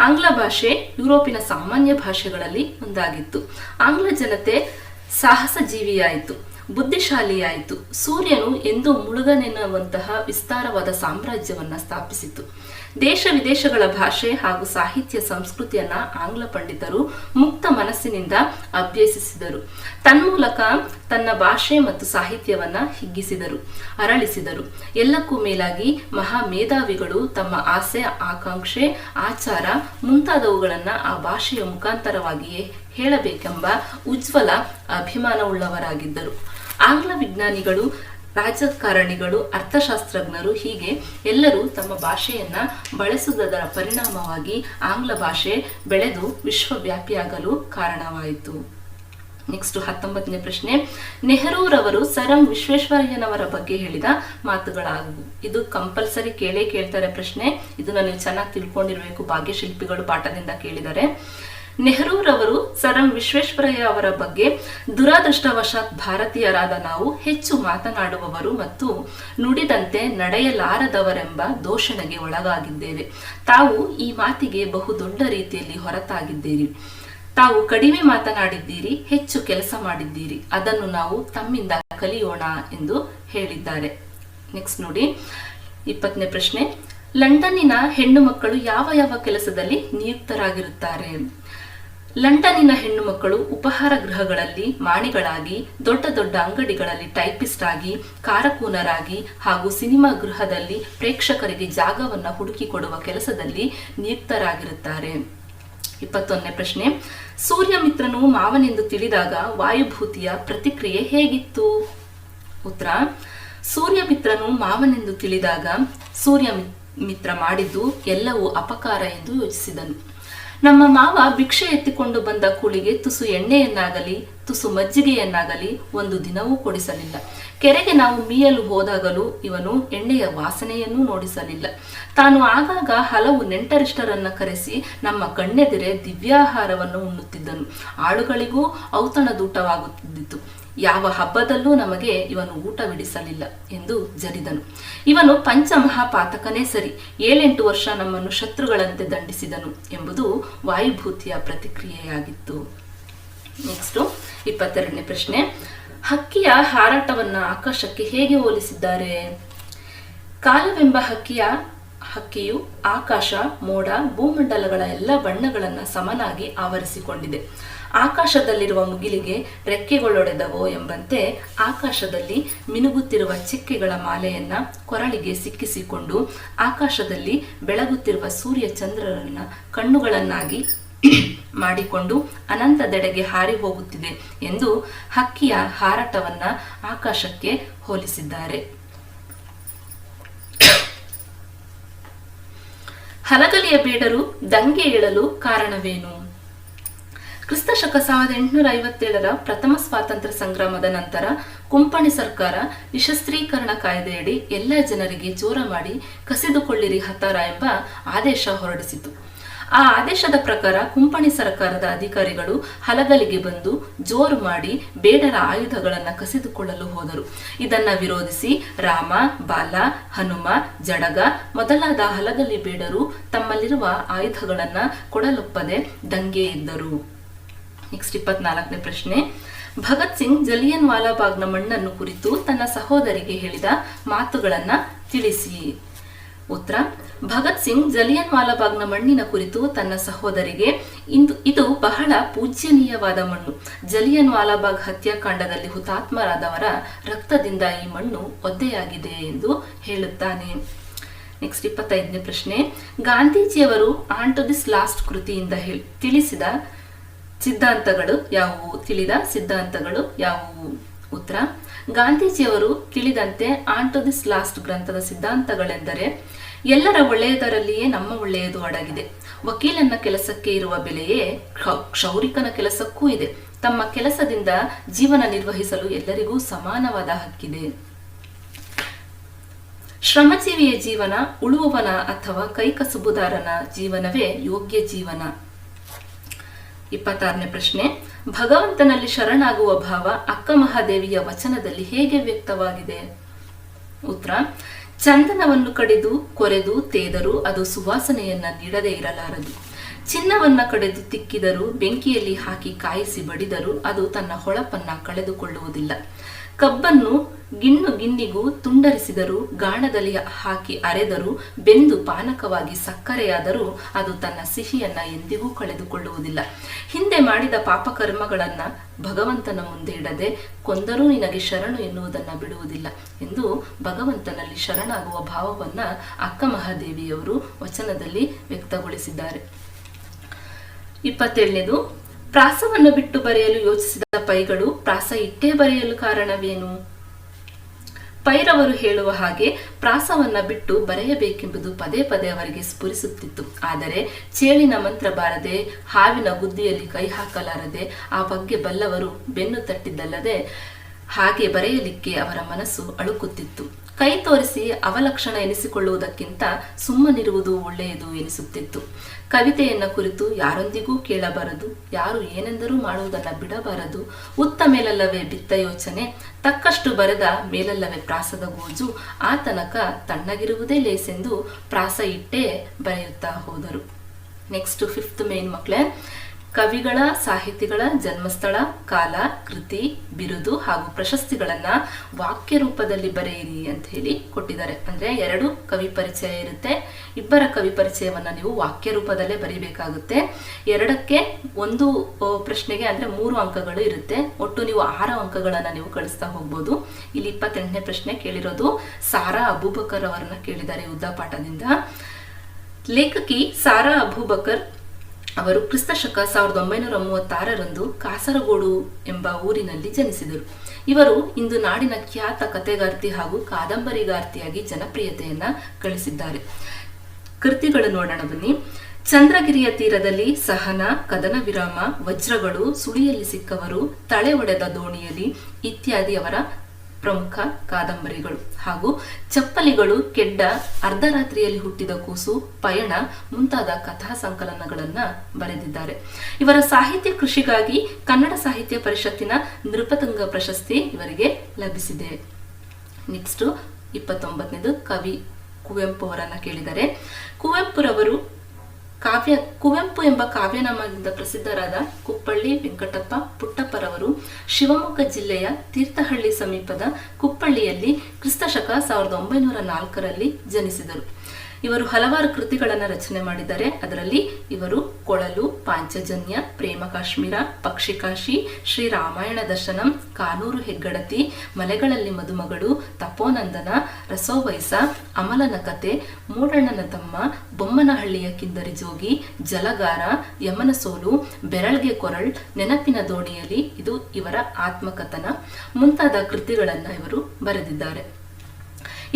ಆಂಗ್ಲ ಭಾಷೆ ಯುರೋಪಿನ ಸಾಮಾನ್ಯ ಭಾಷೆಗಳಲ್ಲಿ ಒಂದಾಗಿತ್ತು. ಆಂಗ್ಲ ಜನತೆ ಸಾಹಸ ಜೀವಿಯಾಯಿತು ಬುದ್ಧಿಶಾಲಿಯಾಯಿತು. ಸೂರ್ಯನು ಎಂದು ಮುಳುಗನೆನ್ನುವಂತಹ ವಿಸ್ತಾರವಾದ ಸಾಮ್ರಾಜ್ಯವನ್ನ ಸ್ಥಾಪಿಸಿತು. ದೇಶ ವಿದೇಶಗಳ ಭಾಷೆ ಹಾಗೂ ಸಾಹಿತ್ಯ ಸಂಸ್ಕೃತಿಯನ್ನ ಆಂಗ್ಲ ಪಂಡಿತರು ಮುಕ್ತ ಮನಸ್ಸಿನಿಂದ ಅಭ್ಯಸಿಸಿದರು. ತನ್ಮೂಲಕ ತನ್ನ ಭಾಷೆ ಮತ್ತು ಸಾಹಿತ್ಯವನ್ನ ಹಿಗ್ಗಿಸಿದರು, ಅರಳಿಸಿದರು. ಎಲ್ಲಕ್ಕೂ ಮೇಲಾಗಿ ಮಹಾ ಮೇಧಾವಿಗಳು ತಮ್ಮ ಆಸೆ, ಆಕಾಂಕ್ಷೆ, ಆಚಾರ ಮುಂತಾದವುಗಳನ್ನ ಆ ಭಾಷೆಯ ಮುಖಾಂತರವಾಗಿಯೇ ಹೇಳಬೇಕೆಂಬ ಉಜ್ವಲ ಅಭಿಮಾನವುಳ್ಳವರಾಗಿದ್ದರು. ಆಂಗ್ಲ ವಿಜ್ಞಾನಿಗಳು ರಾಜಕಾರಣಿಗಳು, ಅರ್ಥಶಾಸ್ತ್ರಜ್ಞರು ಹೀಗೆ ಎಲ್ಲರೂ ತಮ್ಮ ಭಾಷೆಯನ್ನ ಬಳಸುವುದರ ಪರಿಣಾಮವಾಗಿ ಆಂಗ್ಲ ಭಾಷೆ ಬೆಳೆದು ವಿಶ್ವವ್ಯಾಪಿಯಾಗಲು ಕಾರಣವಾಯಿತು. ನೆಕ್ಸ್ಟ್ ಹತ್ತೊಂಬತ್ತನೇ ಪ್ರಶ್ನೆ. ನೆಹರೂರವರು ಸರ್ ವಿಶ್ವೇಶ್ವರಯ್ಯನವರ ಬಗ್ಗೆ ಹೇಳಿದ ಮಾತುಗಳಾಗುವು ಇದು ಕಂಪಲ್ಸರಿ ಕೇಳೇ ಕೇಳ್ತಾರೆ ಪ್ರಶ್ನೆ. ಇದನ್ನ ನೀವು ಚೆನ್ನಾಗಿ ತಿಳ್ಕೊಂಡಿರಬೇಕು, ಭಾಗ್ಯಶಿಲ್ಪಿಗಳು ಪಾಠದಿಂದ ಕೇಳಿದ್ದಾರೆ ನೆಹರೂರವರು ಸರ್ ಎಂ ವಿಶ್ವೇಶ್ವರಯ್ಯ ಅವರ ಬಗ್ಗೆ ದುರಾದೃಷ್ಟವಶಾತ್ ಭಾರತೀಯರಾದ ನಾವು ಹೆಚ್ಚು ಮಾತನಾಡುವವರು ಮತ್ತು ನುಡಿದಂತೆ ನಡೆಯಲಾರದವರೆಂಬ ದೋಷಣೆಗೆ ಒಳಗಾಗಿದ್ದೇವೆ. ತಾವು ಈ ಮಾತಿಗೆ ಬಹು ದೊಡ್ಡ ರೀತಿಯಲ್ಲಿ ಹೊರತಾಗಿದ್ದೀರಿ. ತಾವು ಕಡಿಮೆ ಮಾತನಾಡಿದ್ದೀರಿ, ಹೆಚ್ಚು ಕೆಲಸ ಮಾಡಿದ್ದೀರಿ. ಅದನ್ನು ನಾವು ತಮ್ಮಿಂದ ಕಲಿಯೋಣ ಎಂದು ಹೇಳಿದ್ದಾರೆ. ನೆಕ್ಸ್ಟ್ ನೋಡಿ, ಇಪ್ಪತ್ತನೇ ಪ್ರಶ್ನೆ. ಲಂಡನ್ನಿನ ಹೆಣ್ಣು ಮಕ್ಕಳು ಯಾವ ಯಾವ ಕೆಲಸದಲ್ಲಿ ನಿಯುಕ್ತರಾಗಿರುತ್ತಾರೆ? ಲಂಡನ್ನಿನ ಹೆಣ್ಣು ಮಕ್ಕಳು ಉಪಹಾರ ಗೃಹಗಳಲ್ಲಿ ಮಾಣಿಗಳಾಗಿ, ದೊಡ್ಡ ದೊಡ್ಡ ಅಂಗಡಿಗಳಲ್ಲಿ ಟೈಪಿಸ್ಟ್ ಆಗಿ, ಕಾರಕೂನರಾಗಿ ಹಾಗೂ ಸಿನಿಮಾ ಗೃಹದಲ್ಲಿ ಪ್ರೇಕ್ಷಕರಿಗೆ ಜಾಗವನ್ನು ಹುಡುಕಿಕೊಡುವ ಕೆಲಸದಲ್ಲಿ ನಿಯುಕ್ತರಾಗಿರುತ್ತಾರೆ. ಇಪ್ಪತ್ತೊಂದನೇ ಪ್ರಶ್ನೆ. ಸೂರ್ಯಮಿತ್ರನು ಮಾವನೆಂದು ತಿಳಿದಾಗ ವಾಯುಭೂತಿಯ ಪ್ರತಿಕ್ರಿಯೆ ಹೇಗಿತ್ತು? ಉತ್ತರ. ಸೂರ್ಯಮಿತ್ರನು ಮಾವನೆಂದು ತಿಳಿದಾಗ ಸೂರ್ಯ ಮಿತ್ರ ಮಾಡಿದ್ದು ಎಲ್ಲವೂ ಅಪಕಾರ ಎಂದು ಯೋಚಿಸಿದನು. ನಮ್ಮ ಮಾವ ಭಿಕ್ಷೆ ಎತ್ತಿಕೊಂಡು ಬಂದ ಕೂಳಿಗೆ ತುಸು ಎಣ್ಣೆಯನ್ನಾಗಲಿ, ತುಸು ಮಜ್ಜಿಗೆಯನ್ನಾಗಲಿ ಒಂದು ದಿನವೂ ಕೊಡಿಸಲಿಲ್ಲ. ಕೆರೆಗೆ ನಾವು ಮೀಯಲು ಹೋದಾಗಲೂ ಇವನು ಎಣ್ಣೆಯ ವಾಸನೆಯನ್ನೂ ನೋಡಿಸಲಿಲ್ಲ. ತಾನು ಆಗಾಗ ಹಲವು ನೆಂಟರಿಷ್ಟರನ್ನ ಕರೆಸಿ ನಮ್ಮ ಕಣ್ಣೆದಿರೆ ದಿವ್ಯಾಹಾರವನ್ನು ಉಣ್ಣುತ್ತಿದ್ದನು. ಆಳುಗಳಿಗೂ ಔತಣದೂಟವಾಗುತ್ತಿದ್ದಿತು. ಯಾವ ಹಬ್ಬದಲ್ಲೂ ನಮಗೆ ಇವನು ಊಟ ಬಿಡಿಸಲಿಲ್ಲ ಎಂದು ಜರಿದನು ಇವನು ಪಂಚಮಹಾಪಾತಕನೇ ಸರಿ, ಏಳೆಂಟು ವರ್ಷ ನಮ್ಮನ್ನು ಶತ್ರುಗಳಂತೆ ದಂಡಿಸಿದನು ಎಂಬುದು ವಾಯುಭೂತಿಯ ಪ್ರತಿಕ್ರಿಯೆಯಾಗಿತ್ತು. ನೆಕ್ಸ್ಟ್ ಇಪ್ಪತ್ತೆರಡನೇ ಪ್ರಶ್ನೆ. ಹಕ್ಕಿಯ ಹಾರಾಟವನ್ನ ಆಕಾಶಕ್ಕೆ ಹೇಗೆ ಹೋಲಿಸಿದ್ದಾರೆ? ಕಾಲವೆಂಬ ಹಕ್ಕಿಯ, ಹಕ್ಕಿಯು ಆಕಾಶ, ಮೋಡ, ಭೂಮಂಡಲಗಳ ಎಲ್ಲ ಬಣ್ಣಗಳನ್ನು ಸಮನಾಗಿ ಆವರಿಸಿಕೊಂಡಿದೆ. ಆಕಾಶದಲ್ಲಿರುವ ಮುಗಿಲಿಗೆ ರೆಕ್ಕೆಗಳೊಡೆದವೋ ಎಂಬಂತೆ ಆಕಾಶದಲ್ಲಿ ಮಿನುಗುತ್ತಿರುವ ಚಿಕ್ಕೆಗಳ ಮಾಲೆಯನ್ನ ಕೊರಳಿಗೆ ಸಿಕ್ಕಿಸಿಕೊಂಡು ಆಕಾಶದಲ್ಲಿ ಬೆಳಗುತ್ತಿರುವ ಸೂರ್ಯ ಚಂದ್ರರನ್ನ ಕಣ್ಣುಗಳನ್ನಾಗಿ ಮಾಡಿಕೊಂಡು ಅನಂತದೆಡೆಗೆ ಹಾರಿ ಹೋಗುತ್ತಿದೆ ಎಂದು ಹಕ್ಕಿಯ ಹಾರಾಟವನ್ನ ಆಕಾಶಕ್ಕೆ ಹೋಲಿಸಿದ್ದಾರೆ. ಹಲಗಲಿಯ ಬೇಡರು ದಂಗೆ ಏಳಲು ಕಾರಣವೇನು? ಕ್ರಿಸ್ತ ಶಕ ಸಾವಿರದ ಎಂಟುನೂರ ಐವತ್ತೇಳರ ಪ್ರಥಮ ಸ್ವಾತಂತ್ರ್ಯ ಸಂಗ್ರಾಮದ ನಂತರ ಕುಂಪಣಿ ಸರ್ಕಾರ ನಿಶಸ್ತ್ರೀಕರಣ ಕಾಯ್ದೆಯಡಿ ಎಲ್ಲ ಜನರಿಗೆ ಜೋರ ಮಾಡಿ ಕಸಿದುಕೊಳ್ಳಿರಿ ಹತಾರ ಎಂಬ ಆದೇಶ ಹೊರಡಿಸಿತು. ಆ ಆದೇಶದ ಪ್ರಕಾರ ಕುಂಪಣಿ ಸರ್ಕಾರದ ಅಧಿಕಾರಿಗಳು ಹಲಗಲಿಗೆ ಬಂದು ಜೋರು ಮಾಡಿ ಬೇಡರ ಆಯುಧಗಳನ್ನು ಕಸಿದುಕೊಳ್ಳಲು ಹೋದರು. ಇದನ್ನ ವಿರೋಧಿಸಿ ರಾಮ, ಬಾಲ, ಹನುಮ, ಜಡಗ ಮೊದಲಾದ ಹಲಗಲಿ ಬೇಡರು ತಮ್ಮಲ್ಲಿರುವ ಆಯುಧಗಳನ್ನು ಕೊಡಲೊಪ್ಪದೆ ದಂಗೆ ಇದ್ದರು. ನೆಕ್ಸ್ಟ್ ಇಪ್ಪತ್ನಾಲ್ಕನೇ ಪ್ರಶ್ನೆ. ಭಗತ್ ಸಿಂಗ್ ಜಲಿಯನ್ ವಾಲಾಬಾಗ್ನ ಮಣ್ಣನ್ನು ಕುರಿತು ತನ್ನ ಸಹೋದರಿಗೆ ಹೇಳಿದ ಮಾತುಗಳನ್ನು ತಿಳಿಸಿ. ಉತ್ತರ. ಭಗತ್ ಸಿಂಗ್ ಜಲಿಯನ್ ವಾಲಾಬಾಗ್ನ ಮಣ್ಣಿನ ಕುರಿತು ತನ್ನ ಸಹೋದರಿಗೆ ಇಂದು ಇದು ಬಹಳ ಪೂಜ್ಯನೀಯವಾದ ಮಣ್ಣು. ಜಲಿಯನ್ ವಾಲಾಬಾಗ್ ಹತ್ಯಾಕಾಂಡದಲ್ಲಿ ಹುತಾತ್ಮರಾದವರ ರಕ್ತದಿಂದ ಈ ಮಣ್ಣು ಒದ್ದೆಯಾಗಿದೆ ಎಂದು ಹೇಳುತ್ತಾನೆ. ನೆಕ್ಸ್ಟ್ ಇಪ್ಪತ್ತೈದನೇ ಪ್ರಶ್ನೆ. ಗಾಂಧೀಜಿಯವರು ಆನ್ ದಿಸ್ ಲಾಸ್ಟ್ ಕೃತಿಯಿಂದ ತಿಳಿಸಿದ ಸಿದ್ಧಾಂತಗಳು ಯಾವುವು? ತಿಳಿದ ಸಿದ್ಧಾಂತಗಳು ಯಾವುವು? ಉತ್ತರ. ಗಾಂಧೀಜಿಯವರು ತಿಳಿದಂತೆ ಆನ್ ದಿಸ್ ಲಾಸ್ಟ್ ಗ್ರಂಥದ ಸಿದ್ಧಾಂತಗಳೆಂದರೆ, ಎಲ್ಲರ ಒಳ್ಳೆಯದರಲ್ಲಿಯೇ ನಮ್ಮ ಒಳ್ಳೆಯದು ಅಡಗಿದೆ. ವಕೀಲನ ಕೆಲಸಕ್ಕೆ ಇರುವ ಬೆಲೆಯೇ ಕ್ಷ- ಕ್ಷೌರಿಕನ ಕೆಲಸಕ್ಕೂ ಇದೆ. ತಮ್ಮ ಕೆಲಸದಿಂದ ಜೀವನ ನಿರ್ವಹಿಸಲು ಎಲ್ಲರಿಗೂ ಸಮಾನವಾದ ಹಕ್ಕಿದೆ. ಶ್ರಮಜೀವಿಯ ಜೀವನ ಉಳುವವನ ಅಥವಾ ಕೈಕಸುಬುದಾರನ ಜೀವನವೇ ಯೋಗ್ಯ ಜೀವನ. ಇಪ್ಪತ್ತಾರನೇ ಪ್ರಶ್ನೆ. ಭಗವಂತನಲ್ಲಿ ಶರಣಾಗುವ ಭಾವ ಅಕ್ಕ ಮಹಾದೇವಿಯ ವಚನದಲ್ಲಿ ಹೇಗೆ ವ್ಯಕ್ತವಾಗಿದೆ? ಉತ್ತರ. ಚಂದನವನ್ನು ಕಡಿದು, ಕೊರೆದು, ತೇದರು, ಅದು ಸುವಾಸನೆಯನ್ನ ನೀಡದೇ ಇರಲಾರದು. ಚಿನ್ನವನ್ನ ಕಡೆದು ತಿಕ್ಕಿದರೂ, ಬೆಂಕಿಯಲ್ಲಿ ಹಾಕಿ ಕಾಯಿಸಿ ಬಡಿದರೂ ಅದು ತನ್ನ ಹೊಳಪನ್ನ ಕಳೆದುಕೊಳ್ಳುವುದಿಲ್ಲ. ಕಬ್ಬನ್ನು ಗಿಣ್ಣು ಗಿಂದಿಗೂ ತುಂಡರಿಸಿದರು ಗಾಣದಲ್ಲಿ ಹಾಕಿ ಅರೆದರು, ಬೆಂದು ಪಾನಕವಾಗಿ ಸಕ್ಕರೆಯಾದರೂ ಅದು ತನ್ನ ಸಿಹಿಯನ್ನ ಎಂದಿಗೂ ಕಳೆದುಕೊಳ್ಳುವುದಿಲ್ಲ. ಹಿಂದೆ ಮಾಡಿದ ಪಾಪಕರ್ಮಗಳನ್ನ ಭಗವಂತನ ಮುಂದೆ ಇಡದೆ ಕೊಂದರೂ ನಿನಗೆ ಶರಣು ಎನ್ನುವುದನ್ನ ಬಿಡುವುದಿಲ್ಲ ಎಂದು ಭಗವಂತನಲ್ಲಿ ಶರಣಾಗುವ ಭಾವವನ್ನ ಅಕ್ಕ ಮಹಾದೇವಿಯವರು ವಚನದಲ್ಲಿ ವ್ಯಕ್ತಗೊಳಿಸಿದ್ದಾರೆ. ಇಪ್ಪತ್ತೇಳನೇದು ಪ್ರಾಸವನ್ನು ಬಿಟ್ಟು ಬರೆಯಲು ಯೋಚಿಸಿದ ಪೈಗಳು ಪ್ರಾಸ ಇಟ್ಟೇ ಬರೆಯಲು ಕಾರಣವೇನು? ಪೈರವರು ಹೇಳುವ ಹಾಗೆ ಪ್ರಾಸವನ್ನ ಬಿಟ್ಟು ಬರೆಯಬೇಕೆಂಬುದು ಪದೇ ಪದೇ ಅವರಿಗೆ ಸ್ಫುರಿಸುತ್ತಿತ್ತು. ಆದರೆ ಚೇಳಿನ ಮಂತ್ರ ಬಾರದೆ, ಹಾವಿನ ಗುದ್ದಿಯಲ್ಲಿ ಕೈ ಹಾಕಲಾರದೆ, ಆ ಬಗ್ಗೆ ಬಲ್ಲವರು ಬೆನ್ನು ತಟ್ಟಿದ್ದಲ್ಲದೆ ಹಾಗೆ ಬರೆಯಲಿಕ್ಕೆ ಅವರ ಮನಸ್ಸು ಅಳುಕುತ್ತಿತ್ತು. ಕೈ ತೋರಿಸಿ ಅವಲಕ್ಷಣ ಎನಿಸಿಕೊಳ್ಳುವುದಕ್ಕಿಂತ ಸುಮ್ಮನಿರುವುದು ಒಳ್ಳೆಯದು ಎನಿಸುತ್ತಿತ್ತು. ಕವಿತೆಯನ್ನ ಕುರಿತು ಯಾರೊಂದಿಗೂ ಕೇಳಬಾರದು, ಯಾರು ಏನೆಂದರೂ ಮಾಡುವುದನ್ನ ಬಿಡಬಾರದು, ಉತ್ತ ಮೇಲಲ್ಲವೇ ಬಿತ್ತ ಯೋಚನೆ, ತಕ್ಕಷ್ಟು ಬರೆದ ಮೇಲಲ್ಲವೇ ಪ್ರಾಸದ ಗೋಜು, ಆ ತನಕ ತಣ್ಣಗಿರುವುದೇ ಲೇಸೆಂದು ಪ್ರಾಸ ಇಟ್ಟೇ ಬರೆಯುತ್ತಾ ಹೋದರು. ನೆಕ್ಸ್ಟ್ ಫಿಫ್ತ್ ಮೇನ್ ಮಕ್ಕಳೇ ಕವಿಗಳ ಸಾಹಿತಿಗಳ ಜನ್ಮಸ್ಥಳ, ಕಾಲ, ಕೃತಿ, ಬಿರುದು ಹಾಗೂ ಪ್ರಶಸ್ತಿಗಳನ್ನ ವಾಕ್ಯ ರೂಪದಲ್ಲಿ ಬರೆಯಿರಿ ಅಂತ ಹೇಳಿ ಕೊಟ್ಟಿದ್ದಾರೆ. ಅಂದ್ರೆ ಎರಡು ಕವಿ ಪರಿಚಯ ಇರುತ್ತೆ. ಇಬ್ಬರ ಕವಿ ಪರಿಚಯವನ್ನ ನೀವು ವಾಕ್ಯ ರೂಪದಲ್ಲೇ ಬರೀಬೇಕಾಗುತ್ತೆ. ಎರಡಕ್ಕೆ ಒಂದು ಪ್ರಶ್ನೆಗೆ ಅಂದ್ರೆ ಮೂರು ಅಂಕಗಳು ಇರುತ್ತೆ. ಒಟ್ಟು ನೀವು ಆರು ಅಂಕಗಳನ್ನ ನೀವು ಕಳಿಸ್ತಾ ಹೋಗ್ಬೋದು. ಇಲ್ಲಿ ಇಪ್ಪತ್ತೆಂಟನೇ ಪ್ರಶ್ನೆ ಕೇಳಿರೋದು ಸಾರಾ ಅಬೂಬಕರ್ ಅವರನ್ನ ಕೇಳಿದ್ದಾರೆ ಉದ್ದಾಪಾಠದಿಂದ ಲೇಖಕಿ ಸಾರಾ ಅಬೂಬಕರ್ ಅವರು ಕ್ರಿಸ್ತ ಶಕ ಸಾವಿರದ ಒಂಬೈನೂರ ಮೂವತ್ತಾರರಂದು ಕಾಸರಗೋಡು ಎಂಬ ಊರಿನಲ್ಲಿ ಜನಿಸಿದರು. ಇವರು ಇಂದು ನಾಡಿನ ಖ್ಯಾತ ಕಥೆಗಾರ್ತಿ ಹಾಗೂ ಕಾದಂಬರಿಗಾರ್ತಿಯಾಗಿ ಜನಪ್ರಿಯತೆಯನ್ನ ಗಳಿಸಿದ್ದಾರೆ. ಕೃತಿಗಳು ನೋಡೋಣ ಬನ್ನಿ. ಚಂದ್ರಗಿರಿಯ ತೀರದಲ್ಲಿ ಸಹನ, ಕದನ ವಿರಾಮ, ವಜ್ರಗಳು, ಸುಳಿಯಲ್ಲಿ ಸಿಕ್ಕವರು, ತಳೆ ಒಡೆದ ದೋಣಿಯಲ್ಲಿ ಇತ್ಯಾದಿ ಅವರ ಪ್ರಮುಖ ಕಾದಂಬರಿಗಳು ಹಾಗೂ ಚಪ್ಪಲಿಗಳು ಕೆಡ್ಡ ಅರ್ಧರಾತ್ರಿಯಲ್ಲಿ ಹುಟ್ಟಿದ ಕೂಸು, ಪಯಣ ಮುಂತಾದ ಕಥಾ ಸಂಕಲನಗಳನ್ನ ಬರೆದಿದ್ದಾರೆ. ಇವರ ಸಾಹಿತ್ಯ ಕೃಷಿಗಾಗಿ ಕನ್ನಡ ಸಾಹಿತ್ಯ ಪರಿಷತ್ತಿನ ನೃಪತಂಗ ಪ್ರಶಸ್ತಿ ಇವರಿಗೆ ಲಭಿಸಿದೆ. ನೆಕ್ಸ್ಟ್ ಇಪ್ಪತ್ತೊಂಬತ್ತನೇದು ಕವಿ ಕುವೆಂಪು ಅವರನ್ನ ಕೇಳಿದ್ದಾರೆ ಕುವೆಂಪುರವರು ಕಾವ್ಯ, ಕುವೆಂಪು ಎಂಬ ಕಾವ್ಯನಾಮದಿಂದ ಪ್ರಸಿದ್ಧರಾದ ಕುಪ್ಪಳ್ಳಿ ವೆಂಕಟಪ್ಪ ಪುಟ್ಟಪ್ಪರವರು ಶಿವಮೊಗ್ಗ ಜಿಲ್ಲೆಯ ತೀರ್ಥಹಳ್ಳಿ ಸಮೀಪದ ಕುಪ್ಪಳ್ಳಿಯಲ್ಲಿ ಕ್ರಿಸ್ತಶಕ ಸಾವಿರದ ಒಂಬೈನೂರ ನಾಲ್ಕರಲ್ಲಿ ಜನಿಸಿದರು. ಇವರು ಹಲವಾರು ಕೃತಿಗಳನ್ನು ರಚನೆ ಮಾಡಿದ್ದಾರೆ. ಅದರಲ್ಲಿ ಇವರು ಕೊಳಲು, ಪಾಂಚಜನ್ಯ, ಪ್ರೇಮ ಕಾಶ್ಮೀರ, ಪಕ್ಷಿಕಾಶಿ, ಶ್ರೀ ರಾಮಾಯಣ ದರ್ಶನಂ, ಕಾನೂರು ಹೆಗ್ಗಡತಿ, ಮಲೆಗಳಲ್ಲಿ ಮದುಮಗಳು, ತಪೋನಂದನ, ರಸೋವೈಸ, ಅಮಲನ ಕತೆ, ಮೂಡಣ್ಣನ ತಮ್ಮ, ಬೊಮ್ಮನಹಳ್ಳಿಯ ಕಿಂದರಿ ಜೋಗಿ, ಜಲಗಾರ, ಯಮನ ಸೋಲು, ಬೆರಳ್ಗೆ ಕೊರಳ್, ನೆನಪಿನ ದೋಣಿಯಲ್ಲಿ ಇದು ಇವರ ಆತ್ಮಕಥನ. ಮುಂತಾದ ಕೃತಿಗಳನ್ನು ಇವರು ಬರೆದಿದ್ದಾರೆ.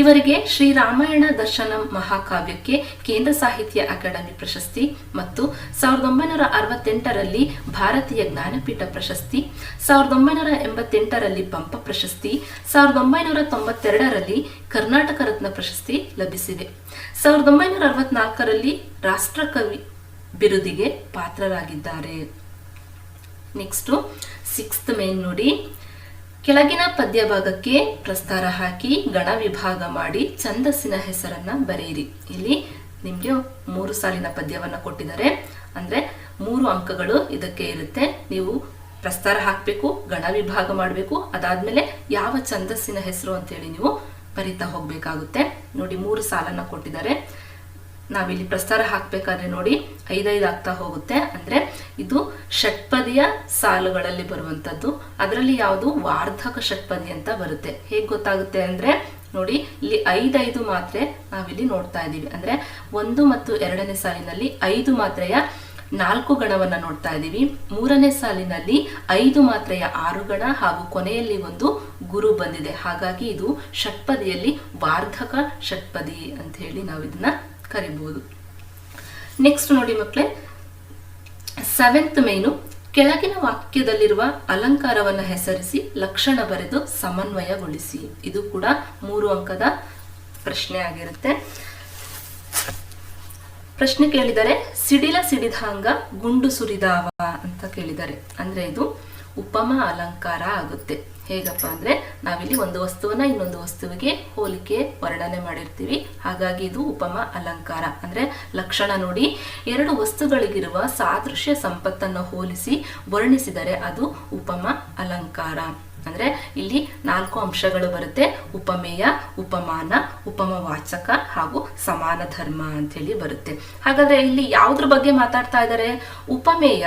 ಇವರಿಗೆ ಶ್ರೀರಾಮಾಯಣ ದರ್ಶನಂ ಮಹಾಕಾವ್ಯಕ್ಕೆ ಕೇಂದ್ರ ಸಾಹಿತ್ಯ ಅಕಾಡೆಮಿ ಪ್ರಶಸ್ತಿ ಮತ್ತು ಸಾವಿರದ ಒಂಬೈನೂರ ಅರವತ್ತೆಂಟರಲ್ಲಿ ಭಾರತೀಯ ಜ್ಞಾನಪೀಠ ಪ್ರಶಸ್ತಿ, ಸಾವಿರದ ಒಂಬೈನೂರ ಎಂಬತ್ತೆಂಟರಲ್ಲಿ ಪಂಪ ಪ್ರಶಸ್ತಿ, ಸಾವಿರದ ಒಂಬೈನೂರ ತೊಂಬತ್ತೆರಡರಲ್ಲಿ ಕರ್ನಾಟಕ ರತ್ನ ಪ್ರಶಸ್ತಿ ಲಭಿಸಿದೆ. ಸಾವಿರದ ಒಂಬೈನೂರ ಅರವತ್ನಾಲ್ಕರಲ್ಲಿ ರಾಷ್ಟ್ರಕವಿ ಬಿರುದಿಗೆ ಪಾತ್ರರಾಗಿದ್ದಾರೆ. ನೆಕ್ಸ್ಟು ಸಿಕ್ಸ್ತ್ ಮೇನ್ ನೋಡಿ. ಕೆಳಗಿನ ಪದ್ಯ ಭಾಗಕ್ಕೆ ಪ್ರಸ್ತಾರ ಹಾಕಿ ಗಣ ವಿಭಾಗ ಮಾಡಿ ಛಂದಸ್ಸಿನ ಹೆಸರನ್ನ ಬರೆಯಿರಿ. ಇಲ್ಲಿ ನಿಮಗೆ ಮೂರು ಸಾಲಿನ ಪದ್ಯವನ್ನ ಕೊಟ್ಟಿದ್ದಾರೆ. ಅಂದ್ರೆ ಮೂರು ಅಂಕಗಳು ಇದಕ್ಕೆ ಇರುತ್ತೆ. ನೀವು ಪ್ರಸ್ತಾರ ಹಾಕಬೇಕು, ಗಣ ವಿಭಾಗ ಮಾಡಬೇಕು, ಅದಾದ್ಮೇಲೆ ಯಾವ ಛಂದಸ್ಸಿನ ಹೆಸರು ಅಂತ ಹೇಳಿ ನೀವು ಬರಿತಾ ಹೋಗ್ಬೇಕಾಗುತ್ತೆ. ನೋಡಿ ಮೂರು ಸಾಲನ್ನ ಕೊಟ್ಟಿದ್ದಾರೆ. ನಾವಿಲ್ಲಿ ಪ್ರಸ್ತಾರ ಹಾಕ್ಬೇಕಾದ್ರೆ ನೋಡಿ ಐದೈದು ಆಗ್ತಾ ಹೋಗುತ್ತೆ. ಅಂದ್ರೆ ಇದು ಷಟ್ಪದಿಯ ಸಾಲುಗಳಲ್ಲಿ ಬರುವಂತದ್ದು. ಅದರಲ್ಲಿ ಯಾವುದು? ವಾರ್ಧಕ ಷಟ್ಪದಿ ಅಂತ ಬರುತ್ತೆ. ಹೇಗ್ ಗೊತ್ತಾಗುತ್ತೆ ಅಂದ್ರೆ ನೋಡಿ ಇಲ್ಲಿ ಐದೈದು ಮಾತ್ರೆ ನಾವಿಲ್ಲಿ ನೋಡ್ತಾ ಇದ್ದೀವಿ. ಅಂದ್ರೆ ಒಂದು ಮತ್ತು ಎರಡನೇ ಸಾಲಿನಲ್ಲಿ ಐದು ಮಾತ್ರೆಯ ನಾಲ್ಕು ಗಣವನ್ನ ನೋಡ್ತಾ ಇದ್ದೀವಿ. ಮೂರನೇ ಸಾಲಿನಲ್ಲಿ ಐದು ಮಾತ್ರೆಯ ಆರು ಗಣ ಹಾಗೂ ಕೊನೆಯಲ್ಲಿ ಒಂದು ಗುರು ಬಂದಿದೆ. ಹಾಗಾಗಿ ಇದು ಷಟ್ಪದಿಯಲ್ಲಿ ವಾರ್ಧಕ ಷಟ್ಪದಿ ಅಂತ ಹೇಳಿ ನಾವು ಇದನ್ನ ಕರಿಬಹುದು ನೆಕ್ಸ್ಟ್ ನೋಡಿ ಮಕ್ಕಳೇ ಸೆವೆಂತ್ ಮೇನು ಕೆಳಗಿನ ವಾಕ್ಯದಲ್ಲಿರುವ ಅಲಂಕಾರವನ್ನ ಹೆಸರಿಸಿ ಲಕ್ಷಣ ಬರೆದು ಸಮನ್ವಯಗೊಳಿಸಿ. ಇದು ಕೂಡ ಮೂರು ಅಂಕದ ಪ್ರಶ್ನೆ ಆಗಿರುತ್ತೆ. ಪ್ರಶ್ನೆ ಕೇಳಿದರೆ, ಸಿಡಿಲ ಸಿಡಿದಾಂಗ ಗುಂಡು ಸುರಿದಾವ ಅಂತ ಕೇಳಿದರೆ, ಅಂದ್ರೆ ಇದು ಉಪಮ ಅಲಂಕಾರ ಆಗುತ್ತೆ. ಹೇಗಪ್ಪ ಅಂದರೆ ನಾವಿಲ್ಲಿ ಒಂದು ವಸ್ತುವನ್ನ ಇನ್ನೊಂದು ವಸ್ತುವಿಗೆ ಹೋಲಿಕೆ ವರ್ಣನೆ ಮಾಡಿರ್ತೀವಿ. ಹಾಗಾಗಿ ಇದು ಉಪಮ ಅಲಂಕಾರ. ಅಂದ್ರೆ ಲಕ್ಷಣ ನೋಡಿ, ಎರಡು ವಸ್ತುಗಳಿಗಿರುವ ಸಾದೃಶ್ಯ ಸಂಪತ್ತನ್ನು ಹೋಲಿಸಿ ವರ್ಣಿಸಿದರೆ ಅದು ಉಪಮ ಅಲಂಕಾರ. ಅಂದ್ರೆ ಇಲ್ಲಿ ನಾಲ್ಕು ಅಂಶಗಳು ಬರುತ್ತೆ. ಉಪಮೇಯ, ಉಪಮಾನ ಉಪಮ ವಾಚಕ ಹಾಗೂ ಸಮಾನ ಧರ್ಮ ಅಂತ ಹೇಳಿ ಬರುತ್ತೆ. ಹಾಗಾದ್ರೆ ಇಲ್ಲಿ ಯಾವುದ್ರ ಬಗ್ಗೆ ಮಾತಾಡ್ತಾ ಇದ್ದಾರೆ ಉಪಮೇಯ,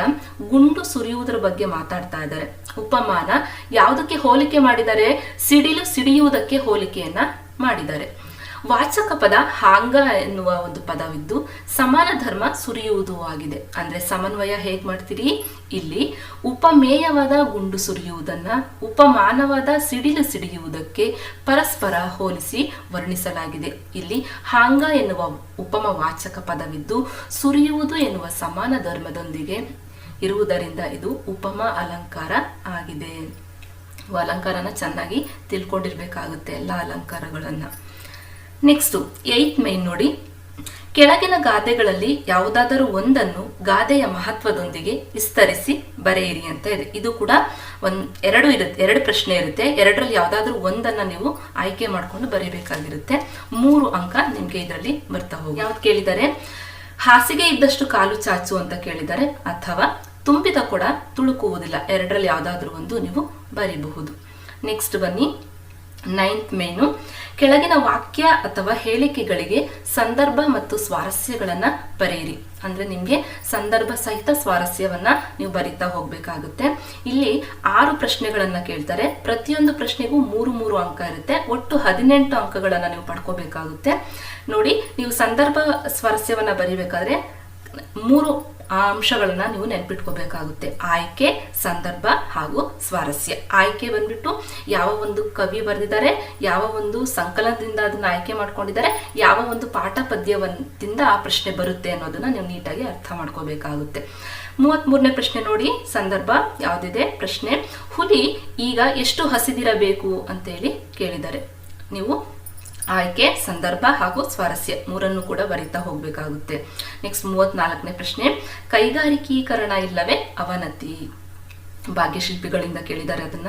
ಗುಂಡು ಸುರಿಯುವುದರ ಬಗ್ಗೆ ಮಾತಾಡ್ತಾ ಇದ್ದಾರೆ ಉಪಮಾನ, ಯಾವುದಕ್ಕೆ ಹೋಲಿಕೆ ಮಾಡಿದರೆ ಸಿಡಿಲು ಸಿಡಿಯುವುದಕ್ಕೆ ಹೋಲಿಕೆಯನ್ನ ಮಾಡಿದ್ದಾರೆ. ವಾಚಕ ಪದ ಹಾಂಗ ಎನ್ನುವ ಒಂದು ಪದವಿದ್ದು ಸಮಾನ ಧರ್ಮ ಸುರಿಯುವುದು ಆಗಿದೆ. ಅಂದ್ರೆ ಸಮನ್ವಯ ಹೇಗ್ ಮಾಡ್ತೀರಿ? ಇಲ್ಲಿ ಉಪಮೇಯವಾದ ಗುಂಡು ಸುರಿಯುವುದನ್ನ ಉಪಮಾನವಾದ ಸಿಡಿಲು ಸಿಡಿಯುವುದಕ್ಕೆ ಪರಸ್ಪರ ಹೋಲಿಸಿ ವರ್ಣಿಸಲಾಗಿದೆ. ಇಲ್ಲಿ ಹಾಂಗ ಎನ್ನುವ ಉಪಮ ವಾಚಕ ಪದವಿದ್ದು ಸುರಿಯುವುದು ಎನ್ನುವ ಸಮಾನ ಧರ್ಮದೊಂದಿಗೆ ಇರುವುದರಿಂದ ಇದು ಉಪಮ ಅಲಂಕಾರ ಆಗಿದೆ. ಅಲಂಕಾರನ ಚೆನ್ನಾಗಿ ತಿಳ್ಕೊಂಡಿರ್ಬೇಕಾಗುತ್ತೆ ಎಲ್ಲ ಅಲಂಕಾರಗಳನ್ನ. ನೆಕ್ಸ್ಟು ಏಯ್ತ್ ಮೈನ್ ನೋಡಿ. ಕೆಳಗಿನ ಗಾದೆಗಳಲ್ಲಿ ಯಾವುದಾದರೂ ಒಂದನ್ನು ಗಾದೆಯ ಮಹತ್ವದೊಂದಿಗೆ ವಿಸ್ತರಿಸಿ ಬರೆಯಿರಿ ಅಂತ ಇದೆ. ಇದು ಕೂಡ ಒಂದು ಎರಡು ಇರುತ್ತೆ ಎರಡು ಪ್ರಶ್ನೆ ಇರುತ್ತೆ. ಎರಡರಲ್ಲಿ ಯಾವುದಾದ್ರೂ ಒಂದನ್ನ ನೀವು ಆಯ್ಕೆ ಮಾಡ್ಕೊಂಡು ಬರೀಬೇಕಾಗಿರುತ್ತೆ. ಮೂರು ಅಂಕ ನಿಮಗೆ ಇದರಲ್ಲಿ ಬರ್ತಾ ಹೋಗಿ ಯಾವ್ದು ಕೇಳಿದರೆ? ಹಾಸಿಗೆ ಇದ್ದಷ್ಟು ಕಾಲು ಚಾಚು ಅಂತ ಕೇಳಿದ್ದಾರೆ ಅಥವಾ ತುಂಬಿದ ಕೂಡ ತುಳುಕುವುದಿಲ್ಲ. ಎರಡರಲ್ಲಿ ಯಾವುದಾದ್ರೂ ಒಂದು ನೀವು ಬರೀಬಹುದು. ನೆಕ್ಸ್ಟ್ ಬನ್ನಿ. ನೈನ್ತ್ ಮೇನು ಕೆಳಗಿನ ವಾಕ್ಯ ಅಥವಾ ಹೇಳಿಕೆಗಳಿಗೆ ಸಂದರ್ಭ ಮತ್ತು ಸ್ವಾರಸ್ಯಗಳನ್ನ ಬರೆಯಿರಿ. ಅಂದ್ರೆ ನಿಮ್ಗೆ ಸಂದರ್ಭ ಸಹಿತ ಸ್ವಾರಸ್ಯವನ್ನ ನೀವು ಬರಿತಾ ಹೋಗ್ಬೇಕಾಗುತ್ತೆ. ಇಲ್ಲಿ ಆರು ಪ್ರಶ್ನೆಗಳನ್ನ ಕೇಳ್ತಾರೆ. ಪ್ರತಿಯೊಂದು ಪ್ರಶ್ನೆಗೂ ಮೂರು ಮೂರು ಅಂಕ ಇರುತ್ತೆ. ಒಟ್ಟು ಹದಿನೆಂಟು ಅಂಕಗಳನ್ನ ನೀವು ಪಡ್ಕೋಬೇಕಾಗುತ್ತೆ. ನೋಡಿ, ನೀವು ಸಂದರ್ಭ ಸ್ವಾರಸ್ಯವನ್ನ ಬರಿಬೇಕಾದ್ರೆ ಮೂರು ಅಂಶಗಳನ್ನು ನೀವು ನೆನ್ಪಿಟ್ಕೋಬೇಕಾಗುತ್ತೆ. ಆಯ್ಕೆ, ಸಂದರ್ಭ ಹಾಗೂ ಸ್ವಾರಸ್ಯ. ಆಯ್ಕೆ ಬಂದ್ಬಿಟ್ಟು ಯಾವ ಒಂದು ಕವಿ ಬರೆದಿದ್ದಾರೆ, ಯಾವ ಒಂದು ಸಂಕಲನದಿಂದ ಅದನ್ನ ಆಯ್ಕೆ ಮಾಡ್ಕೊಂಡಿದ್ದಾರೆ, ಯಾವ ಒಂದು ಪಾಠ ಪದ್ಯವಂತಿಂದ ಆ ಪ್ರಶ್ನೆ ಬರುತ್ತೆ ಅನ್ನೋದನ್ನ ನೀವು ನೀಟಾಗಿ ಅರ್ಥ ಮಾಡ್ಕೋಬೇಕಾಗುತ್ತೆ. ಮೂವತ್ತ್ ಮೂರನೇ ಪ್ರಶ್ನೆ ನೋಡಿ, ಸಂದರ್ಭ ಯಾವುದಿದೆ? ಪ್ರಶ್ನೆ, ಹುಲಿ ಈಗ ಎಷ್ಟು ಹಸಿದಿರಬೇಕು ಅಂತೇಳಿ ಕೇಳಿದ್ದಾರೆ. ನೀವು ಆಯ್ಕೆ, ಸಂದರ್ಭ ಹಾಗೂ ಸ್ವಾರಸ್ಯ ಮೂರನ್ನು ಕೂಡ ಬರಿತಾ ಹೋಗ್ಬೇಕಾಗುತ್ತೆ. ನೆಕ್ಸ್ಟ್ ಮೂವತ್ನಾಲ್ಕನೇ ಪ್ರಶ್ನೆ. ಕೈಗಾರಿಕೀಕರಣ ಇಲ್ಲವೇ ಅವನತಿ? ಭಾಗ್ಯಶಿಲ್ಪಿಗಳಿಂದ ಕೇಳಿದ್ದಾರೆ ಅದನ್ನ.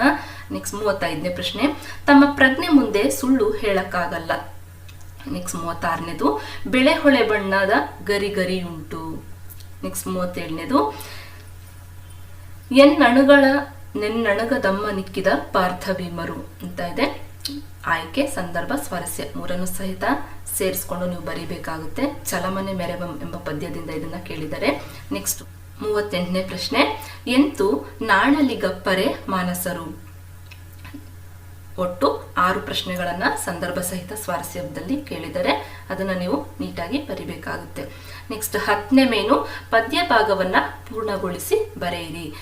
ನೆಕ್ಸ್ಟ್ ಮೂವತ್ತೈದನೇ ಪ್ರಶ್ನೆ. ತಮ್ಮ ಪ್ರಜ್ಞೆ ಮುಂದೆ ಸುಳ್ಳು ಹೇಳಕ್ಕಾಗಲ್ಲ. ನೆಕ್ಸ್ಟ್ ಮೂವತ್ತಾರನೇದು. ಬೆಳೆ ಹೊಳೆ ಬಣ್ಣದ ಗರಿ ಗರಿ ಉಂಟು ನೆಕ್ಸ್ಟ್ ಮೂವತ್ತೇಳನೇದು. ಎನ್ನಣುಗಳ, ನೆನ್ನಣಗದಮ್ಮ ನಿಕ್ಕಿದ ಪಾರ್ಥಭೀಮರು ಅಂತ ಇದೆ. ಆಯ್ಕೆ, ಸಂದರ್ಭ, ಸ್ವಾರಸ್ಯ ಮೂರನ್ನು ಸಹಿತ ಸೇರಿಸ್ಕೊಂಡು ನೀವು ಬರೀಬೇಕಾಗುತ್ತೆ. ಚಲಮನೆ ಮೆರವಂ ಎಂಬ ಪದ್ಯದಿಂದ ಇದನ್ನ ಕೇಳಿದರೆ. ನೆಕ್ಸ್ಟ್ ಮೂವತ್ತೆಂಟನೇ ಪ್ರಶ್ನೆ. ಎಂತು ನಾಣಲಿಗಪ್ಪರೆ ಮಾನಸರು? ಒಟ್ಟು ಆರು ಪ್ರಶ್ನೆಗಳನ್ನ ಸಂದರ್ಭ ಸಹಿತ ಸ್ವಾರಸ್ಯದಲ್ಲಿ ಕೇಳಿದರೆ ಅದನ್ನ ನೀವು ನೀಟಾಗಿ ಬರಿಬೇಕಾಗುತ್ತೆ. ನೆಕ್ಸ್ಟ್ ಹತ್ತನೇ ಮೇನು. ಪದ್ಯ ಭಾಗವನ್ನ ಪೂರ್ಣಗೊಳಿಸಿ ಬರೆಯಿರಿ.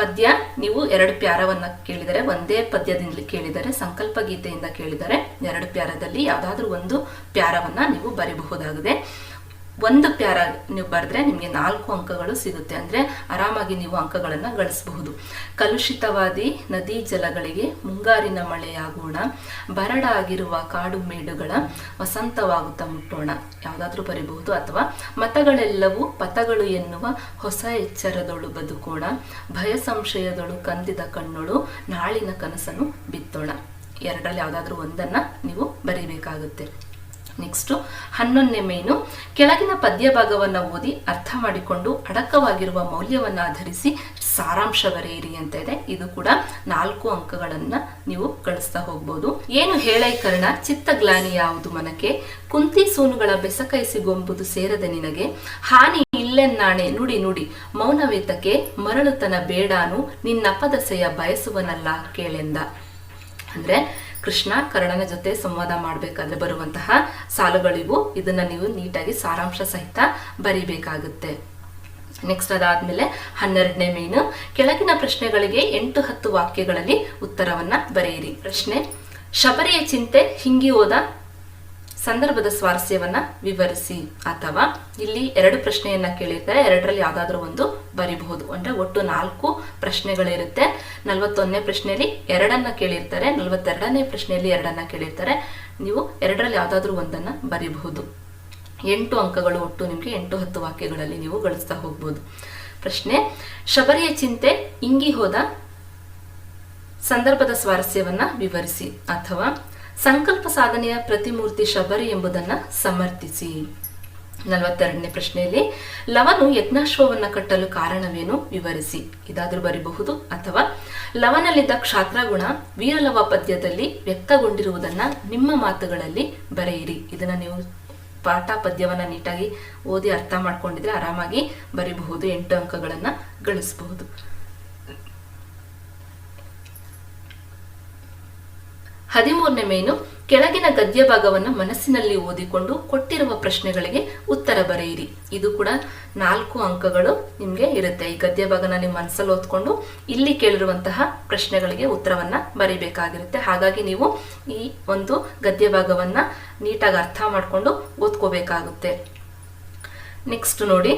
ಪದ್ಯ ನೀವು ಎರಡು ಪ್ಯಾರವನ್ನ ಕೇಳಿದರೆ, ಒಂದೇ ಪದ್ಯದಿಂದ ಕೇಳಿದರೆ ಸಂಕಲ್ಪ ಗೀತೆಯಿಂದ ಕೇಳಿದರೆ ಎರಡು ಪ್ಯಾರದಲ್ಲಿ ಯಾವುದಾದ್ರೂ ಒಂದು ಪ್ಯಾರವನ್ನ ನೀವು ಬರೀಬಹುದಾಗಿದೆ. ಒಂದು ಪ್ಯಾರ ನೀವು ಬರೆದ್ರೆ ನಿಮಗೆ ನಾಲ್ಕು ಅಂಕಗಳು ಸಿಗುತ್ತೆ. ಅಂದರೆ ಆರಾಮಾಗಿ ನೀವು ಅಂಕಗಳನ್ನು ಗಳಿಸಬಹುದು. ಕಲುಷಿತವಾದಿ ನದಿ ಜಲಗಳಿಗೆ ಮುಂಗಾರಿನ ಮಳೆಯಾಗೋಣ. ಬರಡಾಗಿರುವ ಕಾಡು ಮೇಡುಗಳ ವಸಂತವಾಗುತ್ತಾ ಮುಟ್ಟೋಣ. ಯಾವುದಾದ್ರೂ ಬರಿಬಹುದು. ಅಥವಾ ಮತಗಳೆಲ್ಲವೂ ಪಥಗಳು ಎನ್ನುವ ಹೊಸ ಎಚ್ಚರದೊಳು ಬದುಕೋಣ. ಭಯ ಸಂಶಯದೊಳು ಕಂದಿದ ಕಣ್ಣೊಳು ನಾಳಿನ ಕನಸನ್ನು ಬಿತ್ತೋಣ. ಎರಡರಲ್ಲಿ ಯಾವುದಾದ್ರೂ ಒಂದನ್ನು ನೀವು ಬರೀಬೇಕಾಗುತ್ತೆ. ನೆಕ್ಸ್ಟು ಹನ್ನೊಂದನೇ ಮೇನು ಕೆಳಗಿನ ಪದ್ಯ ಭಾಗವನ್ನು ಓದಿ ಅರ್ಥ ಮಾಡಿಕೊಂಡು ಅಡಕವಾಗಿರುವ ಮೌಲ್ಯವನ್ನು ಆಧರಿಸಿ ಸಾರಾಂಶ ಬರೆಯಿರಿ ಅಂತ ಇದೆ. ಇದು ಕೂಡ ನಾಲ್ಕು ಅಂಕಗಳನ್ನ ನೀವು ಕಳಿಸ್ತಾ ಹೋಗ್ಬೋದು. ಏನು ಹೇಳೈಕರಣ ಚಿತ್ತಗ್ಲಾನಿ ಯಾವುದು ಮನಕ್ಕೆ? ಕುಂತಿ ಸೂನುಗಳ ಬೆಸಕೈಸಿಗೊಂಬುದು ಸೇರದೆ ನಿನಗೆ. ಹಾನಿ ಇಲ್ಲೆನ್ನಾಣೆ? ನುಡಿ ನುಡಿ. ಮೌನವೇತಕ್ಕೆ ಮರಳುತನ ಬೇಡಾನು, ನಿನ್ನ ಪದಸೆಯ ಬಯಸುವನಲ್ಲ ಕೇಳೆಂದ. ಅಂದ್ರೆ ಕೃಷ್ಣ ಕರ್ಣನ ಜೊತೆ ಸಂವಾದ ಮಾಡಬೇಕಾದ್ರೆ ಬರುವಂತಹ ಸಾಲುಗಳಿವು ಇದನ್ನ ನೀವು ನೀಟಾಗಿ ಸಾರಾಂಶ ಸಹಿತ ಬರಿಬೇಕಾಗುತ್ತೆ. ನೆಕ್ಸ್ಟ್ ಅದಾದ್ಮೇಲೆ ಹನ್ನೆರಡನೇ ಮೀನು. ಕೆಳಗಿನ ಪ್ರಶ್ನೆಗಳಿಗೆ ಎಂಟು ಹತ್ತು ವಾಕ್ಯಗಳಲ್ಲಿ ಉತ್ತರವನ್ನ ಬರೆಯಿರಿ. ಪ್ರಶ್ನೆ, ಶಬರಿಯ ಚಿಂತೆ ಹಿಂಗಿ ಹೋದ? ಸಂದರ್ಭದ ಸ್ವಾರಸ್ಯವನ್ನ ವಿವರಿಸಿ ಅಥವಾ ಇಲ್ಲಿ ಎರಡು ಪ್ರಶ್ನೆಯನ್ನ ಕೇಳಿರ್ತಾರೆ. ಎರಡರಲ್ಲಿ ಯಾವ್ದಾದ್ರು ಒಂದು ಬರಿಬಹುದು. ಅಂದ್ರೆ ಒಟ್ಟು ನಾಲ್ಕು ಪ್ರಶ್ನೆಗಳಿರುತ್ತೆ. ನಲವತ್ತೊಂದನೇ ಪ್ರಶ್ನೆಯಲ್ಲಿ ಎರಡನ್ನ ಕೇಳಿರ್ತಾರೆ. ನಲವತ್ತೆರಡನೇ ಪ್ರಶ್ನೆಯಲ್ಲಿ ಎರಡನ್ನ ಕೇಳಿರ್ತಾರೆ. ನೀವು ಎರಡರಲ್ಲಿ ಯಾವ್ದಾದ್ರು ಒಂದನ್ನ ಬರಿಬಹುದು. ಎಂಟು ಅಂಕಗಳು ಒಟ್ಟು ನಿಮಗೆ ಎಂಟು ಹತ್ತು ವಾಕ್ಯಗಳಲ್ಲಿ ನೀವು ಗಳಿಸ್ತಾ ಹೋಗ್ಬೋದು. ಪ್ರಶ್ನೆ, ಶಬರಿಯ ಚಿಂತೆ ಇಂಗಿ ಹೋದ ಸಂದರ್ಭದ ಸ್ವಾರಸ್ಯವನ್ನ ವಿವರಿಸಿ ಅಥವಾ ಸಂಕಲ್ಪ ಸಾಧನೆಯ ಪ್ರತಿಮೂರ್ತಿ ಶಬರಿ ಎಂಬುದನ್ನ ಸಮರ್ಥಿಸಿ. ನಲವತ್ತೆರಡನೇ ಪ್ರಶ್ನೆಯಲ್ಲಿ, ಲವನು ಯಜ್ಞಾಶ್ವವನ್ನ ಕಟ್ಟಲು ಕಾರಣವೇನು ವಿವರಿಸಿ. ಇದಾದ್ರೂ ಬರಿಬಹುದು, ಅಥವಾ ಲವನಲ್ಲಿದ್ದ ಕ್ಷಾತ್ರಗುಣ ವೀರಲವ ಪದ್ಯದಲ್ಲಿ ವ್ಯಕ್ತಗೊಂಡಿರುವುದನ್ನ ನಿಮ್ಮ ಮಾತುಗಳಲ್ಲಿ ಬರೆಯಿರಿ. ಇದನ್ನ ನೀವು ಪಾಠ ಪದ್ಯವನ್ನ ನೀಟಾಗಿ ಓದಿ ಅರ್ಥ ಮಾಡ್ಕೊಂಡಿದ್ರೆ ಆರಾಮಾಗಿ ಬರಿಬಹುದು, ಎಂಟು ಅಂಕಗಳನ್ನ ಗಳಿಸಬಹುದು. ಹದಿಮೂರನೇ ಮೇನು, ಕೆಳಗಿನ ಗದ್ಯ ಭಾಗವನ್ನು ಮನಸ್ಸಿನಲ್ಲಿ ಓದಿಕೊಂಡು ಕೊಟ್ಟಿರುವ ಪ್ರಶ್ನೆಗಳಿಗೆ ಉತ್ತರ ಬರೆಯಿರಿ. ಇದು ಕೂಡ ನಾಲ್ಕು ಅಂಕಗಳು ನಿಮಗೆ ಇರುತ್ತೆ. ಈ ಗದ್ಯ ಭಾಗನ ನಿಮ್ಮ ಮನಸ್ಸಲ್ಲಿ ಓದ್ಕೊಂಡು ಇಲ್ಲಿ ಕೇಳಿರುವಂತಹ ಪ್ರಶ್ನೆಗಳಿಗೆ ಉತ್ತರವನ್ನ ಬರೀಬೇಕಾಗಿರುತ್ತೆ. ಹಾಗಾಗಿ ನೀವು ಈ ಒಂದು ಗದ್ಯ ಭಾಗವನ್ನ ನೀಟಾಗಿ ಅರ್ಥ ಮಾಡಿಕೊಂಡು ಓದ್ಕೋಬೇಕಾಗುತ್ತೆ. ನೆಕ್ಸ್ಟ್ ನೋಡಿ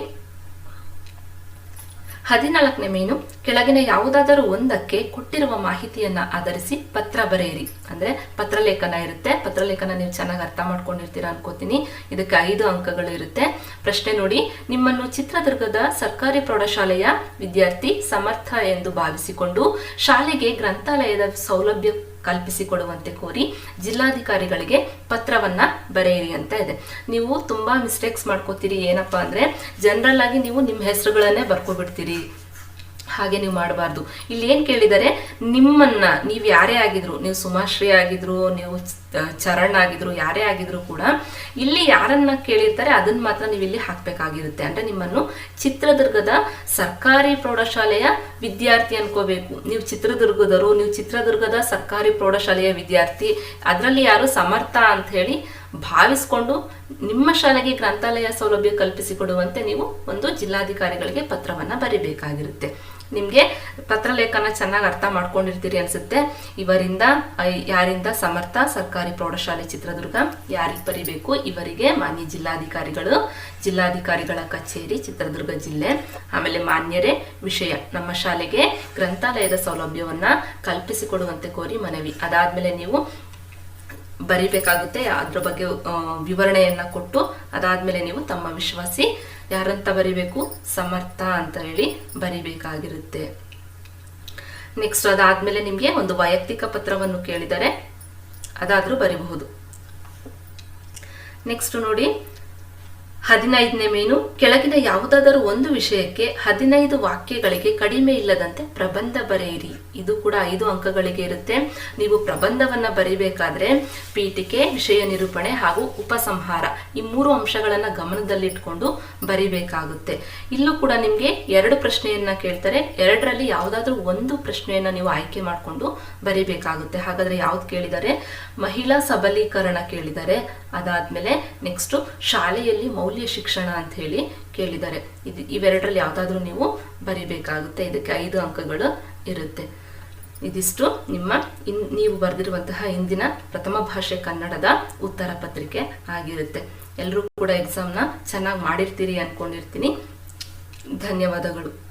ಹದಿನಾಲ್ಕನೇ ಮೀನು, ಕೆಳಗಿನ ಯಾವುದಾದರೂ ಒಂದಕ್ಕೆ ಕೊಟ್ಟಿರುವ ಮಾಹಿತಿಯನ್ನ ಆಧರಿಸಿ ಪತ್ರ ಬರೆಯಿರಿ. ಅಂದ್ರೆ ಪತ್ರಲೇಖನ ಇರುತ್ತೆ. ಪತ್ರಲೇಖನ ನೀವು ಚೆನ್ನಾಗಿ ಅರ್ಥ ಮಾಡ್ಕೊಂಡಿರ್ತೀರಾ ಅನ್ಕೋತೀನಿ. ಇದಕ್ಕೆ ಐದು ಅಂಕಗಳು ಇರುತ್ತೆ. ಪ್ರಶ್ನೆ ನೋಡಿ, ನಿಮ್ಮನ್ನು ಚಿತ್ರದುರ್ಗದ ಸರ್ಕಾರಿ ಪ್ರೌಢಶಾಲೆಯ ವಿದ್ಯಾರ್ಥಿ ಸಮರ್ಥ ಎಂದು ಭಾವಿಸಿಕೊಂಡು ಶಾಲೆಗೆ ಗ್ರಂಥಾಲಯದ ಸೌಲಭ್ಯ ಕಲ್ಪಿಸಿಕೊಡುವಂತೆ ಕೋರಿ ಜಿಲ್ಲಾಧಿಕಾರಿಗಳಿಗೆ ಪತ್ರವನ್ನ ಬರೆಯಿರಿ ಅಂತ ಇದೆ. ನೀವು ತುಂಬಾ ಮಿಸ್ಟೇಕ್ಸ್ ಮಾಡ್ಕೋತೀರಿ, ಏನಪ್ಪಾ ಅಂದ್ರೆ ಜನರಲ್ ಆಗಿ ನೀವು ನಿಮ್ಮ ಹೆಸರುಗಳನ್ನೇ ಬರ್ಕೊಬಿಡ್ತೀರಿ. ಹಾಗೆ ನೀವು ಮಾಡಬಾರ್ದು. ಇಲ್ಲಿ ಏನ್ ಕೇಳಿದರೆ, ನಿಮ್ಮನ್ನ, ನೀವು ಯಾರೇ ಆಗಿದ್ರು, ನೀವು ಸುಮಾಶ್ರೀ ಆಗಿದ್ರು, ನೀವು ಚರಣ್ ಆಗಿದ್ರು, ಯಾರೇ ಆಗಿದ್ರು ಕೂಡ ಇಲ್ಲಿ ಯಾರನ್ನ ಕೇಳಿರ್ತಾರೆ ಅದನ್ನ ಮಾತ್ರ ನೀವು ಇಲ್ಲಿ ಹಾಕ್ಬೇಕಾಗಿರುತ್ತೆ. ಅಂದ್ರೆ ನಿಮ್ಮನ್ನು ಚಿತ್ರದುರ್ಗದ ಸರ್ಕಾರಿ ಪ್ರೌಢಶಾಲೆಯ ವಿದ್ಯಾರ್ಥಿ ಅನ್ಕೋಬೇಕು. ನೀವು ಚಿತ್ರದುರ್ಗದವರು, ನೀವು ಚಿತ್ರದುರ್ಗದ ಸರ್ಕಾರಿ ಪ್ರೌಢಶಾಲೆಯ ವಿದ್ಯಾರ್ಥಿ, ಅದರಲ್ಲಿ ಯಾರು ಸಮರ್ಥ ಅಂತ ಹೇಳಿ ಭಾವಿಸ್ಕೊಂಡು ನಿಮ್ಮ ಶಾಲೆಗೆ ಗ್ರಂಥಾಲಯ ಸೌಲಭ್ಯ ಕಲ್ಪಿಸಿಕೊಡುವಂತೆ ನೀವು ಒಂದು ಜಿಲ್ಲಾಧಿಕಾರಿಗಳಿಗೆ ಪತ್ರವನ್ನ ಬರಿಬೇಕಾಗಿರುತ್ತೆ. ನಿಮಗೆ ಪತ್ರಲೇಖನ ಚೆನ್ನಾಗಿ ಅರ್ಥ ಮಾಡ್ಕೊಂಡಿರ್ತೀರಿ ಅನ್ಸುತ್ತೆ. ಇವರಿಂದ ಯಾರಿಂದ ಸಮರ್ಥ ಸರ್ಕಾರಿ ಪ್ರೌಢಶಾಲೆ ಚಿತ್ರದುರ್ಗ? ಯಾರಿಗೆ ಬರೀಬೇಕು? ಇವರಿಗೆ ಮಾನ್ಯ ಜಿಲ್ಲಾಧಿಕಾರಿಗಳು. ಜಿಲ್ಲಾಧಿಕಾರಿಗಳ ಕಚೇರಿ, ಚಿತ್ರದುರ್ಗ ಜಿಲ್ಲೆ. ಆಮೇಲೆ ಮಾನ್ಯರೇ, ವಿಷಯ. ನಮ್ಮ ಶಾಲೆಗೆ ಗ್ರಂಥಾಲಯದ ಸೌಲಭ್ಯವನ್ನ ಕಲ್ಪಿಸಿಕೊಡುವಂತೆ ಕೋರಿ ಮನವಿ. ಅದಾದ್ಮೇಲೆ ನೀವು ಬರಿಬೇಕಾಗುತ್ತೆ. ಅದ್ರ ಬಗ್ಗೆ ವಿವರಣೆಯನ್ನು ಕೊಟ್ಟು ಅದಾದ್ಮೇಲೆ ನೀವು ತಮ್ಮ ವಿಶ್ವಾಸಿ ಯಾರಂತ ಬರಿಬೇಕು, ಸಮರ್ಥ ಅಂತ ಹೇಳಿ ಬರಿಬೇಕಾಗಿರುತ್ತೆ. ನೆಕ್ಸ್ಟ್ ಅದಾದ್ಮೇಲೆ ನಿಮಗೆ ಒಂದು ವೈಯಕ್ತಿಕ ಪತ್ರವನ್ನು ಕೇಳಿದರೆ ಅದಾದ್ರೂ ಬರಿಬಹುದು. ನೆಕ್ಸ್ಟ್ ನೋಡಿ ಹದಿನೈದನೇ ಮೀನು. ಕೆಳಗಿನ ಯಾವುದಾದರೂ ಒಂದು ವಿಷಯಕ್ಕೆ ಹದಿನೈದು ವಾಕ್ಯಗಳಿಗೆ ಕಡಿಮೆ ಇಲ್ಲದಂತೆ ಪ್ರಬಂಧ ಬರೆಯಿರಿ. ಇದು ಕೂಡ ಐದು ಅಂಕಗಳಿಗೆ ಇರುತ್ತೆ. ನೀವು ಪ್ರಬಂಧವನ್ನ ಬರೀಬೇಕಾದ್ರೆ ಪೀಠಿಕೆ, ವಿಷಯ ನಿರೂಪಣೆ ಹಾಗೂ ಉಪಸಂಹಾರ ಈ ಮೂರು ಅಂಶಗಳನ್ನ ಗಮನದಲ್ಲಿಟ್ಕೊಂಡು ಬರಿಬೇಕಾಗುತ್ತೆ. ಇಲ್ಲೂ ಕೂಡ ನಿಮ್ಗೆ ಎರಡು ಪ್ರಶ್ನೆಯನ್ನ ಕೇಳ್ತಾರೆ. ಎರಡರಲ್ಲಿ ಯಾವುದಾದ್ರೂ ಒಂದು ಪ್ರಶ್ನೆಯನ್ನ ನೀವು ಆಯ್ಕೆ ಮಾಡಿಕೊಂಡು ಬರಿಬೇಕಾಗುತ್ತೆ. ಹಾಗಾದ್ರೆ ಯಾವ್ದು ಕೇಳಿದರೆ? ಮಹಿಳಾ ಸಬಲೀಕರಣ ಕೇಳಿದರೆ. ಅದಾದ್ಮೇಲೆ ನೆಕ್ಸ್ಟ್ ಶಾಲೆಯಲ್ಲಿ ಮೌಲ್ಯ ಶಿಕ್ಷಣ ಅಂತ ಹೇಳಿ ಕೇಳಿದ್ದಾರೆ. ಇದು ಇವೆರಡರಲ್ಲಿ ಯಾವ್ದಾದ್ರೂ ನೀವು ಬರಿಬೇಕಾಗುತ್ತೆ. ಇದಕ್ಕೆ ಐದು ಅಂಕಗಳು ಇರುತ್ತೆ. ಇದಿಷ್ಟು ನಿಮ್ಮ ಇನ್ ನೀವು ಬರೆದಿರುವಂತಹ ಇಂದಿನ ಪ್ರಥಮ ಭಾಷೆ ಕನ್ನಡದ ಉತ್ತರ ಪತ್ರಿಕೆ ಆಗಿರುತ್ತೆ. ಎಲ್ಲರೂ ಕೂಡ ಎಕ್ಸಾಮ್ನ ಚೆನ್ನಾಗಿ ಮಾಡಿರ್ತೀರಿ ಅನ್ಕೊಂಡಿರ್ತೀನಿ. ಧನ್ಯವಾದಗಳು.